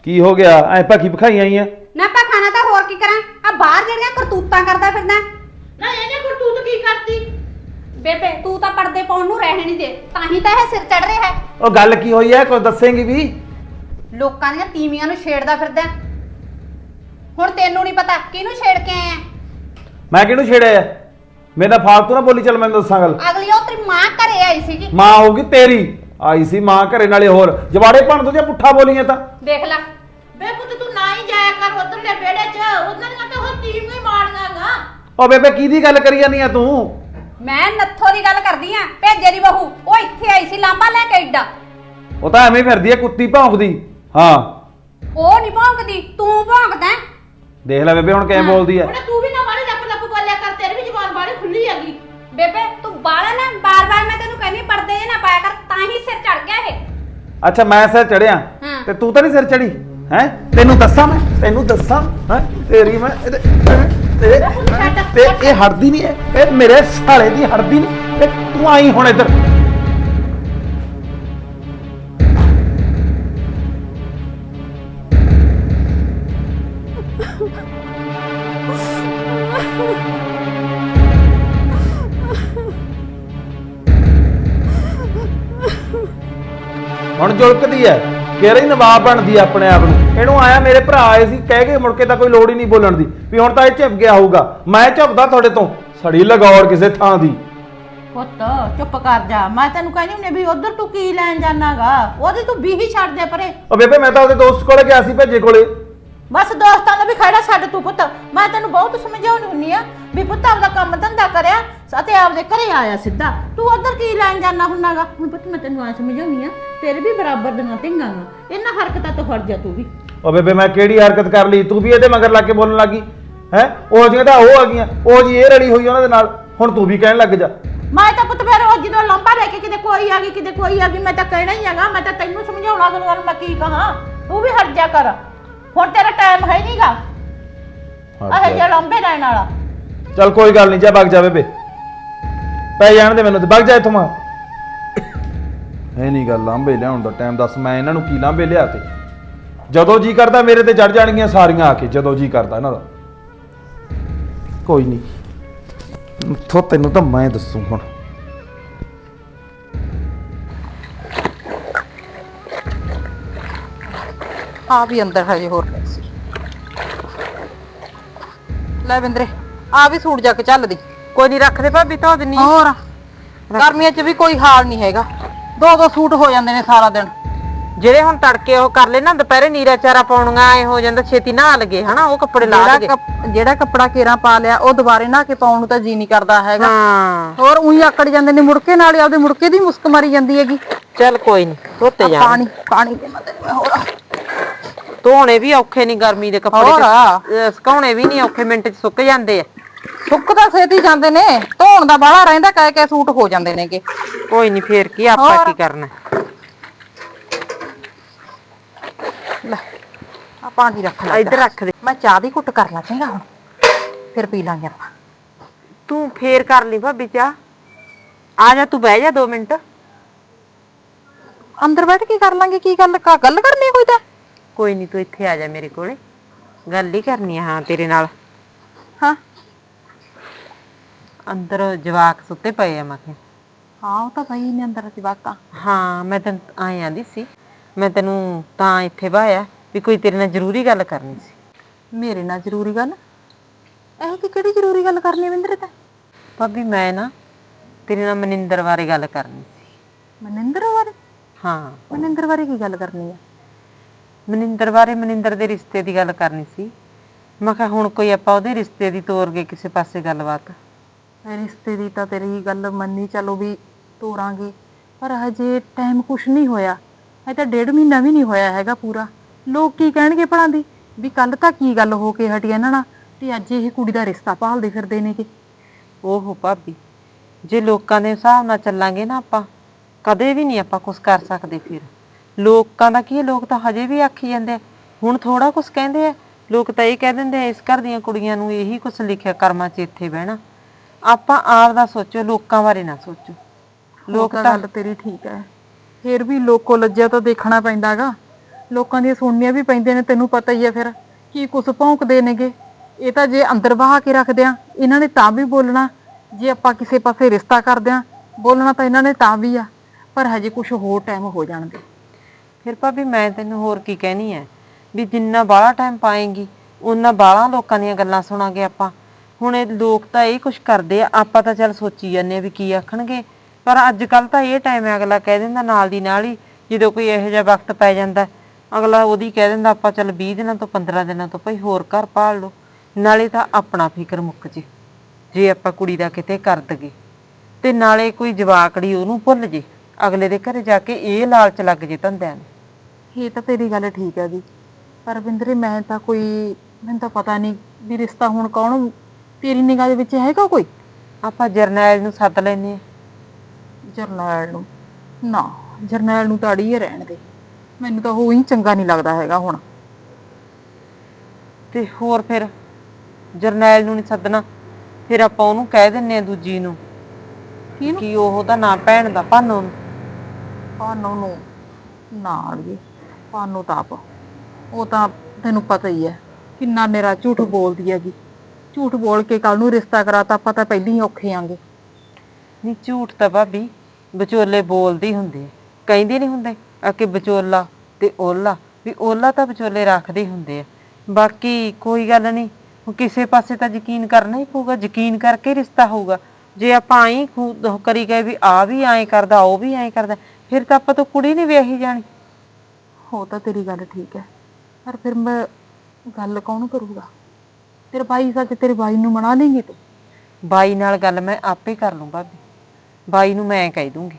ਕੀ ਹੋ ਗਿਆ? ਐ ਭੱਖੀ ਭਖਾਈ ਆਈਆਂ ਨਾ ਪਾ ਖਾਣਾ ਤਾਂ ਹੋਰ ਕੀ ਕਰਾਂ? ਆ ਬਾਹਰ ਜਿਹੜੀਆਂ ਕਰਤੂਤਾਂ ਕਰਦਾ ਫਿਰਦਾ। ਨਾ ਇਹਨੇ ਕਰਤੂਤ ਕੀ ਕਰਤੀ ਬੇਬੇ ਤੂੰ ਤਾਂ ਪਰਦੇ ਪਾਉਣ ਨੂੰ ਰਹਿ ਨਹੀਂ ਦੇ। ਤਾਂ ਹੀ ਤਾਂ ਇਹ ਸਿਰ ਚੜ ਰਿਹਾ ਹੈ। ਉਹ ਗੱਲ ਕੀ ਹੋਈ ਐ ਕੁਝ ਦੱਸੇਂਗੀ ਵੀ? ਲੋਕਾਂ ਦੀਆਂ ਤੀਵੀਆਂ ਨੂੰ ਛੇੜਦਾ ਫਿਰਦਾ। ਹੁਣ ਤੈਨੂੰ ਨਹੀਂ ਪਤਾ। ਕਿਹਨੂੰ ਛੇੜ ਕੇ ਆਇਆ? ਮੈਂ ਕਿਹਨੂੰ ਛੇੜਿਆ ਆ? ਮੇਰੇ ਨਾਲ ਫਾਲਤੂ ਨਾ ਬੋਲੀ ਚੱਲ ਮੈਨੂੰ ਦੱਸਾਂ ਗੱਲ। ਅਗਲੀ ਉਹ ਤੇਰੀ ਮਾਂ ਘਰੇ ਆਈ ਸੀਗੀ। ਮਾਂ ਹੋਊਗੀ ਤੇਰੀ। ਆਈ ਸੀ ਮਾਂ ਘਰੇ ਨਾਲੇ ਹੋਰ। ਜਵਾੜੇ ਦੋ ਜੇ ਪੁੱਠਾ ਬੋਲੀਆਂ ਤਾਂ। ਦੇਖ ਲੈ। ਬੇ ਪੁੱਤ ਤੂੰ ਨਾ ਹੀ ਜਾਇਆ ਕਰ ਉਧਰਲੇ ਵਿਹੜੇ 'ਚ। ਉਹਨਾਂ ਦੀਆਂ ਤਾਂ ਹੋਰ ਟੀਮ ਹੀ ਮਾਰਨਾਗਾ ਉਹ ਬੇਬੇ ਕਿਹਦੀ ਗੱਲ ਕਰੀ ਜਾਂਦੀ ਆ ਤੂੰ? ਮੈਂ ਨੱਥੋ ਦੀ ਗੱਲ ਕਰਦੀ ਆ ਭੇਜੇ ਦੀ ਬਹੂ। ਉਹ ਇੱਥੇ ਆਈ ਸੀ ਲਾਂਬਾ ਲੈ ਕੇ ਏਡਾ ਉਹ ਤਾਂ ਐਵੇਂ ਹੀ ਫਿਰਦੀ ਐ ਕੁੱਤੀ ਭੌਂਕਦੀ। ਹਾਂ। ਉਹ ਨਹੀਂ ਭੌਂਕਦੀ ਤੂੰ ਭੌਂਕਦਾ। ਹੈ। ਦੇਖ ਲੈ ਬੇਬੇ ਹੁਣ ਕਿਵੇਂ ਬੋਲਦੀ ਐ। ਹੁਣ ਤੂੰ ਵੀ ਨਾ ਬਾੜੀ ਲੱਪ ਲੱਪ ਬੋਲਿਆ ਕਰ ਤੇਰੀ ਵੀ ਜ਼ੁਬਾਨ ਬਾੜੀ ਖੁੱਲੀ ਹੈਗੀ। ਬੇਬੇ ਤੂੰ ਬਾਲਾ ਨਾ ਬਾਰ-ਬਾਰ ਮੈਂ ਤੈਨੂੰ ਕਹਿੰਦੀ ਪਰਦੇ ਜੇ ਨਾ ਪਾਇਆ ਕਰ ਤਾਂ ਹੀ ਸਿਰ ਚੜ ਗਿਆ ਇਹ। ਅੱਛਾ ਮੈਂ ਸਿਰ ਚੜਿਆ ਹਾਂ। ਤੇ ਤੂੰ ਤਾਂ ਨਹੀਂ ਸਿਰ ਚੜੀ ਹੈ? ਤੈਨੂੰ ਦੱਸਾਂ ਮੈਂ? ਤੈਨੂੰ ਦੱਸਾਂ? ਹੈ? ਤੇਰੀ ਮੈਂ ਇਹਦੇ ਤੇ ਤੇ ਇਹ ਹੜਦੀ ਨਹੀਂ ਹੈ ਇਹ ਮੇਰੇ ਸਾਲੇ ਦੀ ਹੜਦੀ ਨਹੀਂ ਤੇ ਤੂੰ ਆਈ ਹੁਣ ਇੱਧਰ। ਹੁਣ ਜੁਲਕਦੀ ਐ। ਕਹਿ ਰਹੀ ਨਵਾਬ ਬਣਦੀ ਐ ਆਪਣੇ ਆਪ ਨੂੰ। ਇਹਨੂੰ ਆਇਆ ਮੇਰੇ ਭਰਾ ਆਏ ਸੀ ਕਹਿ ਕੇ ਮੁੜ ਕੇ ਤਾਂ ਕੋਈ ਲੋੜ ਹੀ ਨਹੀਂ ਬੋਲਣ ਦੀ। ਵੀ ਹੁਣ ਤਾਂ ਇਹ ਝੁੱਪ ਗਿਆ ਹੋਊਗਾ। ਮੈਂ ਝੁੱਪਦਾ ਤੁਹਾਡੇ ਤੋਂ ਸੜੀ ਲਗੌਰ ਕਿਸੇ ਥਾਂ ਦੀ। ਪੁੱਤ ਚੁੱਪ ਕਰ ਜਾ। ਮੈਂ ਤੈਨੂੰ ਕਹਿੰਦੀ ਹੁੰਨੇ ਵੀ ਉਧਰ ਤੂੰ ਕੀ ਲੈਣ ਜਾਣਾਗਾ? ਉਹਦੇ ਤੂੰ ਬੀਹੀ ਛੱਡ ਦੇ ਪਰੇ। ਉਹ ਬੇਬੇ ਮੈਂ ਤਾਂ ਉਹਦੇ ਦੋਸਤ ਕੋਲੇ ਗਿਆ ਸੀ ਭੇਜੇ ਕੋਲੇ। ਬਸ ਦੋਸਤਾਂ ਦਾ ਵੀ ਖੜਾ ਛੱਡ ਤੂੰ ਪੁੱਤ। ਮੈਂ ਤੈਨੂੰ ਬਹੁਤ ਸਮਝਾਉਣੀ ਹੁੰਨੀ ਆ ਵੀ ਪੁੱਤ ਆਪਦਾ ਕੰਮ ਧੰਦਾ ਕਰਿਆ ਅਤੇ ਆਪਦੇ ਘਰੇ ਆਇਆ ਸਿੱਧਾ। ਤੂੰ ਉਧਰ ਕੀ ਲੈਣ ਜਾਣਾ ਹੁੰਨਾਗਾ? ਹੁਣ ਪੁੱਤ ਮੈਂ ਤੈਨੂੰ ਆ ਸਮਝਾਉਣੀ ਆ ਤੇਰੇ ਵੀ ਬਰਾਬਰ ਦੀਆਂ ਧੀਆਂ ਗਾ ਇਹਨਾਂ ਹਰਕਤਾਂ ਤੋਂ ਹਟ ਜਾ ਤੂੰ ਵੀ। ਉਹ ਬੇਬੇ ਮੈਂ ਕਿਹੜੀ ਹਰਕਤ ਕਰ ਲਈ? ਤੂੰ ਵੀ ਇਹਦੇ ਮਗਰ ਲੱਗ ਕੇ ਬੋਲਣ ਲੱਗੀ। ਹੈ? ਉਹ ਜਿਹੀਆਂ ਤਾਂ ਉਹ ਆ ਗਈਆਂ ਉਹ ਜੀ ਇਹ ਰੜੀ ਹੋਈ ਉਹਨਾਂ ਦੇ ਨਾਲ। ਹੁਣ ਤੂੰ ਵੀ ਕਹਿਣ ਲੱਗ ਜਾ। ਮੈਂ ਤਾਂ ਪੁੱਤ ਫਿਰ ਉਹ ਜਦੋਂ ਲੰਬਾ ਲੈ ਕੇ ਕਿਤੇ ਕੋਈ ਆ ਗਈ ਕਿਤੇ ਕੋਈ ਆ ਗਈ ਮੈਂ ਤਾਂ ਕਹਿਣਾ ਹੀ ਹੈਗਾ। ਮੈਂ ਤਾਂ ਤੈਨੂੰ ਸਮਝਾਉਣਾ ਨੂੰ ਮੈਂ ਕੀ ਕਹਾਂ। ਤੂੰ ਵੀ ਹਟ ਜਾ ਕਰ। ਹੁਣ ਤੇਰਾ ਟਾਈਮ ਹੈ ਨਹੀਂਗਾ ਇਹ ਜਿਹਾ ਲੰਬੇ ਲੈਣ ਵਾਲਾ। ਚੱਲ ਕੋਈ ਗੱਲ ਨਹੀਂ ਜਾ ਵਗ ਜਾ ਬੇਬੇ ਪੈ ਜਾਣ ਦੇ ਮੈਨੂੰ ਤੇ ਵਗ ਜਾ ਇੱਥੋਂ ਮੈਂ। ਇਹ ਨਹੀਂ ਗੱਲ ਲਾਂਬੇ ਲਿਆਉਣ ਦਾ ਟਾਈਮ ਦੱਸ ਮੈਂ ਇਹਨਾਂ ਨੂੰ ਕੀ ਲਾਂਬੇ ਲਿਆ ਤੇ? ਜਦੋਂ ਜੀ ਕਰਦਾ ਮੇਰੇ ਤੇ ਚੜ ਜਾਣਗੀਆਂ ਸਾਰੀਆਂ ਆ ਕੇ ਜਦੋਂ ਜੀ ਕਰਦਾ ਇਹਨਾਂ ਦਾ। ਕੋਈ ਨਹੀਂ ਥੋ ਤੈਨੂੰ ਤਾਂ ਮੈਂ ਦੱਸੂ ਹੁਣ। ਆ ਵੀ ਅੰਦਰ ਹਜੇ ਹੋਰ ਪਏ ਸੀ। ਲੈ ਬਿੰਦਰੇ ਆ ਵੀ ਸੂਟ ਜਾ ਕੇ ਚੱਲਦੀ। ਕੋਈ ਨਹੀਂ ਰੱਖਦੇ ਭਾਬੀ ਧੋ ਦਿੰਨੀ ਆਂ। ਹੋਰ ਗਰਮੀਆਂ 'ਚ ਵੀ ਕੋਈ ਹਾਲ ਨਹੀਂ ਹੈਗਾ। ਦੋ ਦੋ ਸੂਟ ਹੋ ਜਾਂਦੇ ਨੇ ਸਾਰਾ ਦਿਨ। ਜਿਹੜੇ ਹੁਣ ਤੜਕੇ ਉਹ ਕਰ ਲੈ ਨਾ ਦੁਪਹਿਰੇ ਨੀਰਾ ਚਾਰਾ ਪਾਉਣਗਾ ਐ ਹੋ ਜਾਂਦਾ ਛੇਤੀ ਨਹਾ ਲਗੇ ਹਨਾ ਉਹ ਕੱਪੜੇ ਲਾ ਜਿਹੜਾ ਲਗੇ। ਕੱਪ- ਜਿਹੜਾ ਕੱਪੜਾ ਕੇਰਾ ਪਾ ਲਿਆ ਉਹ ਦੁਬਾਰੇ ਨਹਾ ਕੇ ਪਾਉਣ ਨੂੰ ਤਾਂ ਜੀ ਨਹੀਂ ਕਰਦਾ ਹੈਗਾ। ਹਾਂ। ਹੋਰ ਉਹੀ ਆਕੜ ਜਾਂਦੇ ਨੇ ਮੁੜਕੇ ਨਾਲ ਆਪਦੇ ਮੁੜਕੇ ਦੀ ਮੁਸਕ ਮਾਰੀ ਜਾਂਦੀ ਹੈਗੀ। ਚੱਲ ਕੋਈ ਨਹੀਂ ਧੋਤੇ ਜਾ ਪਾਣੀ ਪਾਣੀ ਦੇ ਮਦਦ ਮੈਂ ਹੋਰ ਧੋਣੇ ਵੀ ਔਖੇ ਨਹੀਂ ਗਰਮੀ ਦੇ ਕੱਪੜੇ ਹੋਰ? ਆ। ਅਹ ਸੁਕਾਉਣੇ ਵੀ ਨਹੀਂ ਔਖੇ ਮਿੰਟ 'ਚ ਸੁੱਕ ਜਾਂਦੇ ਆ। ਸੁੱਕ ਤਾਂ ਛੇਤੀ ਜਾਂਦੇ ਨੇ ਧੋਣ ਦਾ ਬਾਹਲਾ ਰਹਿੰਦਾ ਕਹਿ ਕੇ ਸੂਟ ਹੋ ਜਾਂਦੇ ਨੇਗੇ। ਕੋਈ ਨਹੀਂ ਫੇਰ ਕੀ ਆਪਾਂ ਹੋਰ। ਕੀ ਕਰਨਾ? ਲੈ ਆ ਪਾਣੀ ਰੱਖ ਲੈ ਇੱਧਰ ਰੱਖ ਦੇ। ਮੈਂ ਚਾਹ ਦੀ ਘੁੱਟ ਕਰ ਲਾ ਚੰਗਾ ਹੁਣ। ਫਿਰ ਪੀ ਲਾਂਗੇ ਆਪਾਂ। ਤੂੰ ਫੇਰ ਕਰ ਲਈ ਭਾਬੀ ਚਾਹ। ਆ ਜਾ ਤੂੰ ਬਹਿ ਜਾ 2 ਮਿੰਟ। ਅੰਦਰ ਬੈਠ ਕੇ ਕਰ ਲਾਂਗੇ ਕੀ ਗੱਲ ਕਾ ਗੱਲ ਕਰਨੀ ਕੋਈ ਤਾਂ? ਕੋਈ ਨਹੀਂ ਤੂੰ ਇੱਥੇ ਆ ਜਾ ਮੇਰੇ ਕੋਲੇ। ਗੱਲ ਹੀ ਕਰਨੀ ਆ ਹਾਂ ਤੇਰੇ ਨਾਲ। ਹਾਂ। ਅੰਦਰ ਜਵਾਕ ਸੁੱਤੇ ਪਏ ਆ ਮੈਂ ਕਿਹਾ ਹਾਂ ਉਹ ਤਾਂ ਸਹੀ ਨੇ ਅੰਦਰ ਜਵਾਕਾਂ। ਹਾਂ ਮੈਂ ਤੈਨੂੰ ਆਏ ਆਂਦੀ ਸੀ ਮੈਂ ਤੈਨੂੰ ਤਾਂ ਇੱਥੇ ਬਾਇਆ ਵੀ ਕੋਈ ਤੇਰੇ ਨਾਲ ਜ਼ਰੂਰੀ ਗੱਲ ਕਰਨੀ ਸੀ। ਮੇਰੇ ਨਾਲ ਜ਼ਰੂਰੀ ਗੱਲ? ਇਹ ਕਿ ਕਿਹੜੀ ਜ਼ਰੂਰੀ ਗੱਲ ਕਰਨੀ ਵਿੰਦਰ ਤਾਂ? ਭਾਬੀ ਮੈਂ ਨਾ ਤੇਰੇ ਨਾਲ ਮਨਿੰਦਰ ਬਾਰੇ ਗੱਲ ਕਰਨੀ ਸੀ। ਮਨਿੰਦਰ ਬਾਰੇ? ਹਾਂ। ਮਨਿੰਦਰ ਬਾਰੇ ਕੀ ਗੱਲ ਕਰਨੀ ਹੈ ਮਨਿੰਦਰ ਬਾਰੇ ਮਨਿੰਦਰ ਦੇ ਰਿਸ਼ਤੇ ਦੀ ਗੱਲ ਕਰਨੀ ਸੀ। ਮੈਂ ਕਿਹਾ ਹੁਣ ਕੋਈ ਆਪਾਂ ਉਹਦੇ ਰਿਸ਼ਤੇ ਦੀ ਤੋਰ ਗਏ ਕਿਸੇ ਪਾਸੇ ਗੱਲਬਾਤ? ਰਿਸ਼ਤੇ ਦੀ ਤਾਂ ਤੇਰੀ ਗੱਲ ਮੰਨੀ ਚਲੋ ਵੀ ਤੋਰਾਂਗੇ। ਪਰ ਹਜੇ ਟਾਈਮ ਕੁਛ ਨਹੀਂ ਹੋਇਆ। ਹਜੇ ਤਾਂ ਡੇਢ ਮਹੀਨਾ ਵੀ ਨਹੀਂ ਹੋਇਆ ਹੈਗਾ ਪੂਰਾ। ਲੋਕ ਕੀ ਕਹਿਣਗੇ ਭਲਾਂ ਦੀ? ਵੀ ਕੱਲ ਤਾਂ ਕੀ ਗੱਲ ਹੋ ਕੇ ਹਟੀ ਇਹਨਾਂ ਨਾਲ? ਤੇ ਅੱਜ ਇਹ ਕੁੜੀ ਦਾ ਰਿਸ਼ਤਾ ਭਾਲਦੇ ਫਿਰਦੇ ਨੇਗੇ। ਓਹੋ ਭਾਬੀ ਜੇ ਲੋਕਾਂ ਦੇ ਹਿਸਾਬ ਨਾਲ ਚੱਲਾਂਗੇ ਨਾ ਆਪਾਂ ਕਦੇ ਵੀ ਨਹੀਂ ਆਪਾਂ ਕੁਝ ਕਰ ਸਕਦੇ ਫਿਰ। ਲੋਕਾਂ ਦਾ ਕੀ ਹੈ ਲੋਕ ਤਾਂ ਹਜੇ ਵੀ ਆਖੀ ਜਾਂਦੇ ਆ। ਹੁਣ ਥੋੜਾ ਕੁਝ ਕਹਿੰਦੇ ਆ। ਲੋਕ ਤਾਂ ਇਹ ਕਹਿ ਦਿੰਦੇ ਆ ਇਸ ਘਰ ਦੀਆਂ ਕੁੜੀਆਂ ਨੂੰ ਇਹੀ ਕੁਝ ਲਿਖਿਆ ਕਰਮਾਂ 'ਚ ਇੱਥੇ ਬਹਿਣਾ। ਆਪਾਂ ਆਪ ਦਾ ਸੋਚੋ ਲੋਕਾਂ ਬਾਰੇ ਨਾ ਸੋਚੋ। ਲੋਕ ਤਾਂ ਗੱਲ ਤੇਰੀ ਠੀਕ ਹੈ। ਫਿਰ ਵੀ ਲੋਕੋ ਲੱਜਿਆ ਤਾਂ ਦੇਖਣਾ ਪੈਂਦਾਗਾ ਲੋਕਾਂ ਦੀਆਂ ਸੁਣਨੀਆਂ ਵੀ ਪੈਂਦੀਆਂ ਨੇ ਤੈਨੂੰ ਪਤਾ ਹੀ ਹੈ ਫਿਰ ਕੀ ਕੁਛ ਭੌਂਕਦੇ ਨੇਗੇ। ਇਹ ਤਾਂ ਜੇ ਅੰਦਰ ਵਹਾ ਕੇ ਰੱਖਦੇ ਆ ਇਹਨਾਂ ਨੇ ਤਾਂ ਵੀ ਬੋਲਣਾ। ਜੇ ਆਪਾਂ ਕਿਸੇ ਪਾਸੇ ਰਿਸ਼ਤਾ ਕਰਦੇ ਆ ਬੋਲਣਾ ਤਾਂ ਇਹਨਾਂ ਨੇ ਤਾਂ ਵੀ ਆ। ਪਰ ਹਜੇ ਕੁਝ ਹੋਰ ਟਾਈਮ ਹੋ ਜਾਣਗੇ। ਫਿਰ ਭਾਬੀ ਮੈਂ ਤੈਨੂੰ ਹੋਰ ਕੀ ਕਹਿਣੀ ਹੈ ਵੀ ਜਿੰਨਾ ਬਾਹਲਾ ਟਾਈਮ ਪਾਏਂਗੀ ਉਹਨਾਂ ਬਾਹਲਾ ਲੋਕਾਂ ਦੀਆਂ ਗੱਲਾਂ ਸੁਣਾਂਗੇ ਆਪਾਂ। ਹੁਣ ਇਹ ਲੋਕ ਤਾਂ ਇਹ ਕੁਝ ਕਰਦੇ ਆ, ਆਪਾਂ ਤਾਂ ਚੱਲ ਸੋਚੀ ਜਾਂਦੇ ਆ ਵੀ ਕੀ ਆਖਣਗੇ। ਪਰ ਅੱਜ ਕੱਲ ਤਾਂ ਇਹ ਟਾਈਮ ਹੈ ਅਗਲਾ ਕਹਿ ਦਿੰਦਾ ਨਾਲ ਦੀ ਨਾਲ ਹੀ, ਜਦੋਂ ਕੋਈ ਇਹੋ ਜਿਹਾ ਵਕਤ ਪੈ ਜਾਂਦਾ, ਅਗਲਾ ਉਹਦੀ ਕਹਿ ਦਿੰਦਾ, ਆਪਾਂ ਚੱਲ 20 ਦਿਨਾਂ ਤੋਂ 15 ਦਿਨਾਂ ਤੋਂ ਭਾਈ ਹੋਰ ਘਰ ਪਾਲ ਲਓ। ਨਾਲੇ ਤਾਂ ਆਪਣਾ ਫਿਕਰ ਮੁੱਕ ਜੇ ਜੇ ਆਪਾਂ ਕੁੜੀ ਦਾ ਕਿਤੇ ਕਰ ਦਗੇ ਤੇ ਨਾਲੇ ਕੋਈ ਜਵਾਕੜੀ ਉਹਨੂੰ ਭੁੱਲ ਜੇ, ਅਗਲੇ ਦੇ ਘਰੇ ਜਾ ਕੇ ਇਹ ਲਾਲਚ ਲੱਗ ਜੇ ਧੰਦਿਆਂ ਨੂੰ। ਇਹ ਤਾਂ ਤੇਰੀ ਗੱਲ ਠੀਕ ਹੈ ਜੀ। ਪਰ ਬਿੰਦਰੇ ਮੈਂ ਤਾਂ ਕੋਈ ਮੈਨੂੰ ਤਾਂ ਪਤਾ ਨਹੀਂ ਵੀ ਰਿਸ਼ਤਾ ਹੁਣ ਕੌਣ ਤੇਰੀ ਨਿਗਾਹ ਦੇ ਵਿੱਚ ਹੈਗਾ ਕੋਈ? ਆਪਾਂ ਜਰਨੈਲ ਨੂੰ ਸੱਦ ਲੈਨੇ ਜਰਨੈਲ ਨੂੰ? ਨਾ ਜਰਨੈਲ ਨੂੰ ਤਾਂ ਅੜੀਏ ਰਹਿਣ ਦੇ। ਮੈਨੂੰ ਤਾਂ ਉਹ ਹੀ ਚੰਗਾ ਨਹੀਂ ਲੱਗਦਾ ਹੈਗਾ ਹੁਣ। ਤੇ ਹੋਰ ਫਿਰ ਜਰਨੈਲ ਨੂੰ ਨਹੀਂ ਸੱਦਣਾ। ਫਿਰ ਆਪਾਂ ਉਹਨੂੰ ਕਹਿ ਦਿੰਨੇ ਆ ਦੂਜੀ ਨੂੰ ਕਿ ਉਹ ਤਾਂ ਨਾ ਭੈਣ ਦਾ ਭਾਨੋ ਨੂੰ। ਪਾਨੋ ਨੂੰ? ਨਾ ਅੜੀਏ। ਪਾਨੋ ਤਾਂ ਆਪ। ਉਹ ਤਾਂ ਤੈਨੂੰ ਪਤਾ ਹੀ ਹੈ ਕਿੰਨਾ ਮੇਰਾ ਝੂਠ ਬੋਲਦੀ ਹੈ ਜੀ ਝੂਠ ਬੋਲ ਕੇ ਕੱਲ ਨੂੰ ਰਿਸ਼ਤਾ ਕਰਾਤਾ, ਆਪਾਂ ਤਾਂ ਪਹਿਲਾਂ ਹੀ ਔਖੇ ਆਂਗੇ। ਨਹੀਂ, ਝੂਠ ਤਾਂ ਭਾਬੀ ਵਿਚੋਲੇ ਬੋਲਦੀ ਹੁੰਦੀ ਹੁੰਦੇ ਕਹਿੰਦੇ ਨਹੀਂ ਹੁੰਦੇ ਆ ਕਿ ਵਿਚੋਲਾ ਤੇ ਓਲਾ, ਵੀ ਓਲਾ ਤਾਂ ਵਿਚੋਲੇ ਰੱਖਦੇ ਹੁੰਦੇ ਆ। ਬਾਕੀ ਕੋਈ ਗੱਲ ਨਹੀਂ, ਹੁਣ ਕਿਸੇ ਪਾਸੇ ਤਾਂ ਯਕੀਨ ਕਰਨਾ ਹੀ ਪਊਗਾ, ਯਕੀਨ ਕਰਕੇ ਰਿਸ਼ਤਾ ਹੋਊਗਾ। ਜੇ ਆਪਾਂ ਆਈ ਕਰੀ ਗਏ ਵੀ ਆ ਵੀ ਐਂ ਕਰਦਾ, ਉਹ ਵੀ ਐਂ ਕਰਦਾ, ਫਿਰ ਤਾਂ ਆਪਾਂ ਤੋਂ ਕੁੜੀ ਨਹੀਂ ਵਿਆਹੀ ਜਾਣੀ। ਹੋ ਤਾਂ ਤੇਰੀ ਗੱਲ ਠੀਕ ਹੈ ਪਰ ਫਿਰ ਮੈਂ ਗੱਲ ਕੌਣ ਕਰੂਗਾ? ਤੇਰੇ ਭਾਈ ਸੱਚ ਤੇਰੇ ਭਾਈ ਨੂੰ ਮਨਾ ਲੇਂਗੇ ਤੂੰ? ਬਾਈ ਨਾਲ ਗੱਲ ਮੈਂ ਆਪੇ ਕਰ ਲੂੰ ਭਾਬੀ। ਬਾਈ ਨੂੰ ਮੈਂ ਕਹਿ ਦੂੰਗੀ।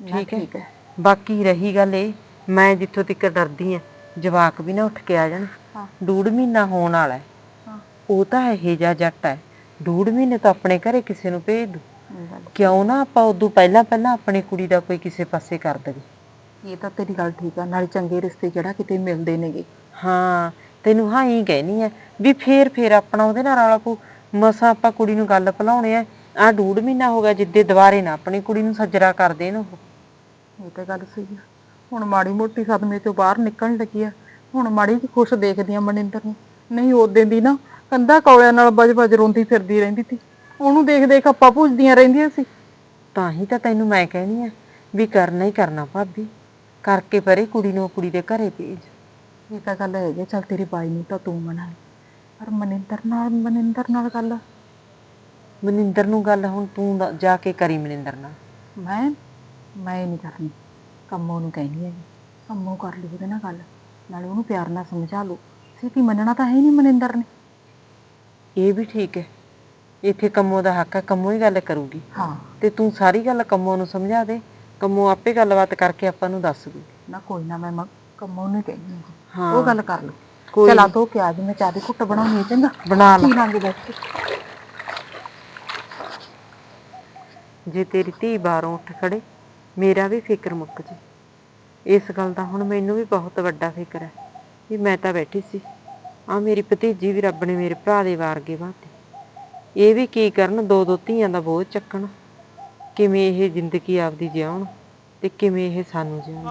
ਠੀਕ ਹੈ? ਬਾਕੀ ਰਹੀ ਗੱਲ ਇਹ ਮੈਂ ਜਿੱਥੋਂ ਤੱਕ ਡਰਦੀ ਆ ਜਵਾਕ ਵੀ ਨਾ ਉੱਠ ਕੇ ਆ ਜਾਣ। ਹਾਂ। ਡੂੜ ਮਹੀਨਾ ਹੋਣ ਵਾਲਾ ਹੈ। ਹਾਂ। ਉਹ ਤਾਂ ਇਹ ਜਾ ਜੱਟ ਹੈ। ਡੂੜ ਮਹੀਨੇ ਤੋਂ ਆਪਣੇ ਘਰੇ ਕਿਸੇ ਨੂੰ ਭੇਜ ਦੂ। ਕਿਉਂ ਨਾ ਆਪਾਂ ਉਦੋਂ ਪਹਿਲਾਂ ਪਹਿਲਾਂ ਆਪਣੀ ਕੁੜੀ ਦਾ ਕੋਈ ਕਿਸੇ ਪਾਸੇ ਕਰ ਦੇਵੇ। ਇਹ ਤਾਂ ਤੇਰੀ ਗੱਲ ਠੀਕ ਆ ਨਾਲੇ ਚੰਗੇ ਰਿਸ਼ਤੇ ਜਿਹੜਾ ਕਿਤੇ ਮਿਲਦੇ ਨੇਗੇ। ਹਾਂ ਤੈਨੂੰ ਹਾਂ ਹੀ ਕਹਿਣੀ ਹੈ ਵੀ ਫੇਰ ਫੇਰ ਆਪਣਾ ਉਹਦੇ ਨਾਲ ਰੌਲਾ ਪਊ। ਮਸਾਂ ਆਪਾਂ ਕੁੜੀ ਨੂੰ ਗੱਲ ਭੁਲਾਉਣੇ ਆ ਆ ਡੂੜ ਮਹੀਨਾ ਹੋ ਗਿਆ ਜਿੱਦੇ ਦੁਬਾਰੇ ਨਾ ਆਪਣੀ ਕੁੜੀ ਨੂੰ ਸੱਜਰਾ ਕਰ ਦੇਣ ਉਹ। ਇਹ ਤਾਂ ਗੱਲ ਸਹੀ ਆ। ਹੁਣ ਮਾੜੀ ਮੋਟੀ ਸਦਮੇ ਤੋਂ ਬਾਹਰ ਨਿਕਲਣ ਲੱਗੀ ਆ। ਹੁਣ ਮਾੜੀ ਜਿਹੀ ਖੁਸ਼ ਦੇਖਦੀ ਆ ਮਨਿੰਦਰ ਨੂੰ। ਨਹੀਂ ਉਦੋਂ ਦੀ ਨਾ ਕੰਧਾ ਕੌਲਿਆਂ ਨਾਲ ਬਜ ਬਜ ਰੋਂਦੀ ਫਿਰਦੀ ਰਹਿੰਦੀ ਸੀ। ਉਹਨੂੰ ਦੇਖ ਦੇਖ ਆਪਾਂ ਪੁੱਛਦੀਆਂ ਰਹਿੰਦੀਆਂ ਸੀ। ਤਾਂ ਹੀ ਤਾਂ ਤੈਨੂੰ ਮੈਂ ਕਹਿਣੀ ਆ ਵੀ ਕਰਨਾ ਹੀ ਕਰਨਾ ਭਾਬੀ। ਕਰਕੇ ਪਰੇ ਕੁੜੀ ਨੂੰ ਕੁੜੀ ਦੇ ਘਰੇ ਭੇਜ। ਇਹ ਤਾਂ ਗੱਲ ਹੈਗੀ ਚੱਲ ਤੇਰੀ ਬਾਈ ਨੂੰ ਤਾਂ ਤੂੰ ਮਨਾ ਲਈ। ਪਰ ਮਨਿੰਦਰ ਨਾਲ ਮਨਿੰਦਰ ਨਾਲ ਗੱਲ। ਮਨਿੰਦਰ ਨੂੰ ਗੱਲ ਹੁਣ ਤੂੰ ਜਾ ਕੇ ਕਰੀ ਮਨਿੰਦਰ ਨਾਲ। ਮੈਂ ਮੈਂ ਨਹੀਂ ਕਰਨੀ। ਕੰਮੋਂ ਨੂੰ ਕਹਿਣੀ ਹੈ ਕੰਮੋਂ ਕਰ ਲਈ ਉਹਦੇ ਨਾਲ ਗੱਲ। ਨਾਲੇ ਉਹਨੂੰ ਪਿਆਰ ਨਾਲ ਸਮਝਾ ਲਓ ਸਿੱਧੀ ਮੰਨਣਾ ਤਾਂ ਹੈ ਹੀ ਨਹੀਂ ਮਨਿੰਦਰ ਨੇ। ਇਹ ਵੀ ਠੀਕ ਹੈ। ਇੱਥੇ ਕੰਮੋ ਦਾ ਹੱਕ ਹੈ ਕੰਮੋ ਹੀ ਗੱਲ ਕਰੂਗੀ। ਹਾਂ। ਤੇ ਤੂੰ ਸਾਰੀ ਗੱਲ ਕੰਮੋ ਨੂੰ ਸਮਝਾ ਦੇ। ਕੰਮੋ ਆਪੇ ਗੱਲਬਾਤ ਕਰਕੇ ਆਪਾਂ ਨੂੰ ਦੱਸ ਦੂ ਨਾ ਕੋਈ ਨਾ ਮੈਂ ਕੰਮੋਂ ਨੂੰ ਕਹਿਣੀ ਹਾਂ। ਉਹ ਗੱਲ ਕਰ ਲਓ ਕੋਈ ਚਲਾ ਦੋ ਕਿ ਅੱਜ ਮੈਂ ਚਾਹ ਦੀ ਘੁੱਟ ਬਣਾਉਣੀ ਹੈ ਚੰਗਾ? ਬਣਾ ਲਾ। ਪੀ ਲਾਂਗੇ ਬੈਠ ਕੇ ਜੇ ਤੇਰੀ ਧੀ ਬਾਹਰੋਂ ਉੱਠ ਖੜੇ ਮੇਰਾ ਵੀ ਫਿਕਰ ਮੁੱਕ ਜੇ। ਇਸ ਗੱਲ ਦਾ ਹੁਣ ਮੈਨੂੰ ਵੀ ਬਹੁਤ ਵੱਡਾ ਫਿਕਰ ਹੈ ਵੀ ਮੈਂ ਤਾਂ ਬੈਠੀ ਸੀ। ਆ ਮੇਰੀ ਭਤੀਜੀ ਵੀ ਰੱਬ ਨੇ ਮੇਰੇ ਭਰਾ ਦੇ ਵਾਰਗੇ ਬਾਤੇ ਇਹ ਵੀ ਕੀ ਕਰਨ ਦੋ ਦੋ ਧੀਆਂ ਦਾ ਬੋਝ ਚੱਕਣ। ਕਿਵੇਂ ਇਹ ਜ਼ਿੰਦਗੀ ਆਪਦੀ ਜਿਉਣ ਤੇ ਕਿਵੇਂ ਇਹ ਸਾਨੂੰ ਜਿਉਣ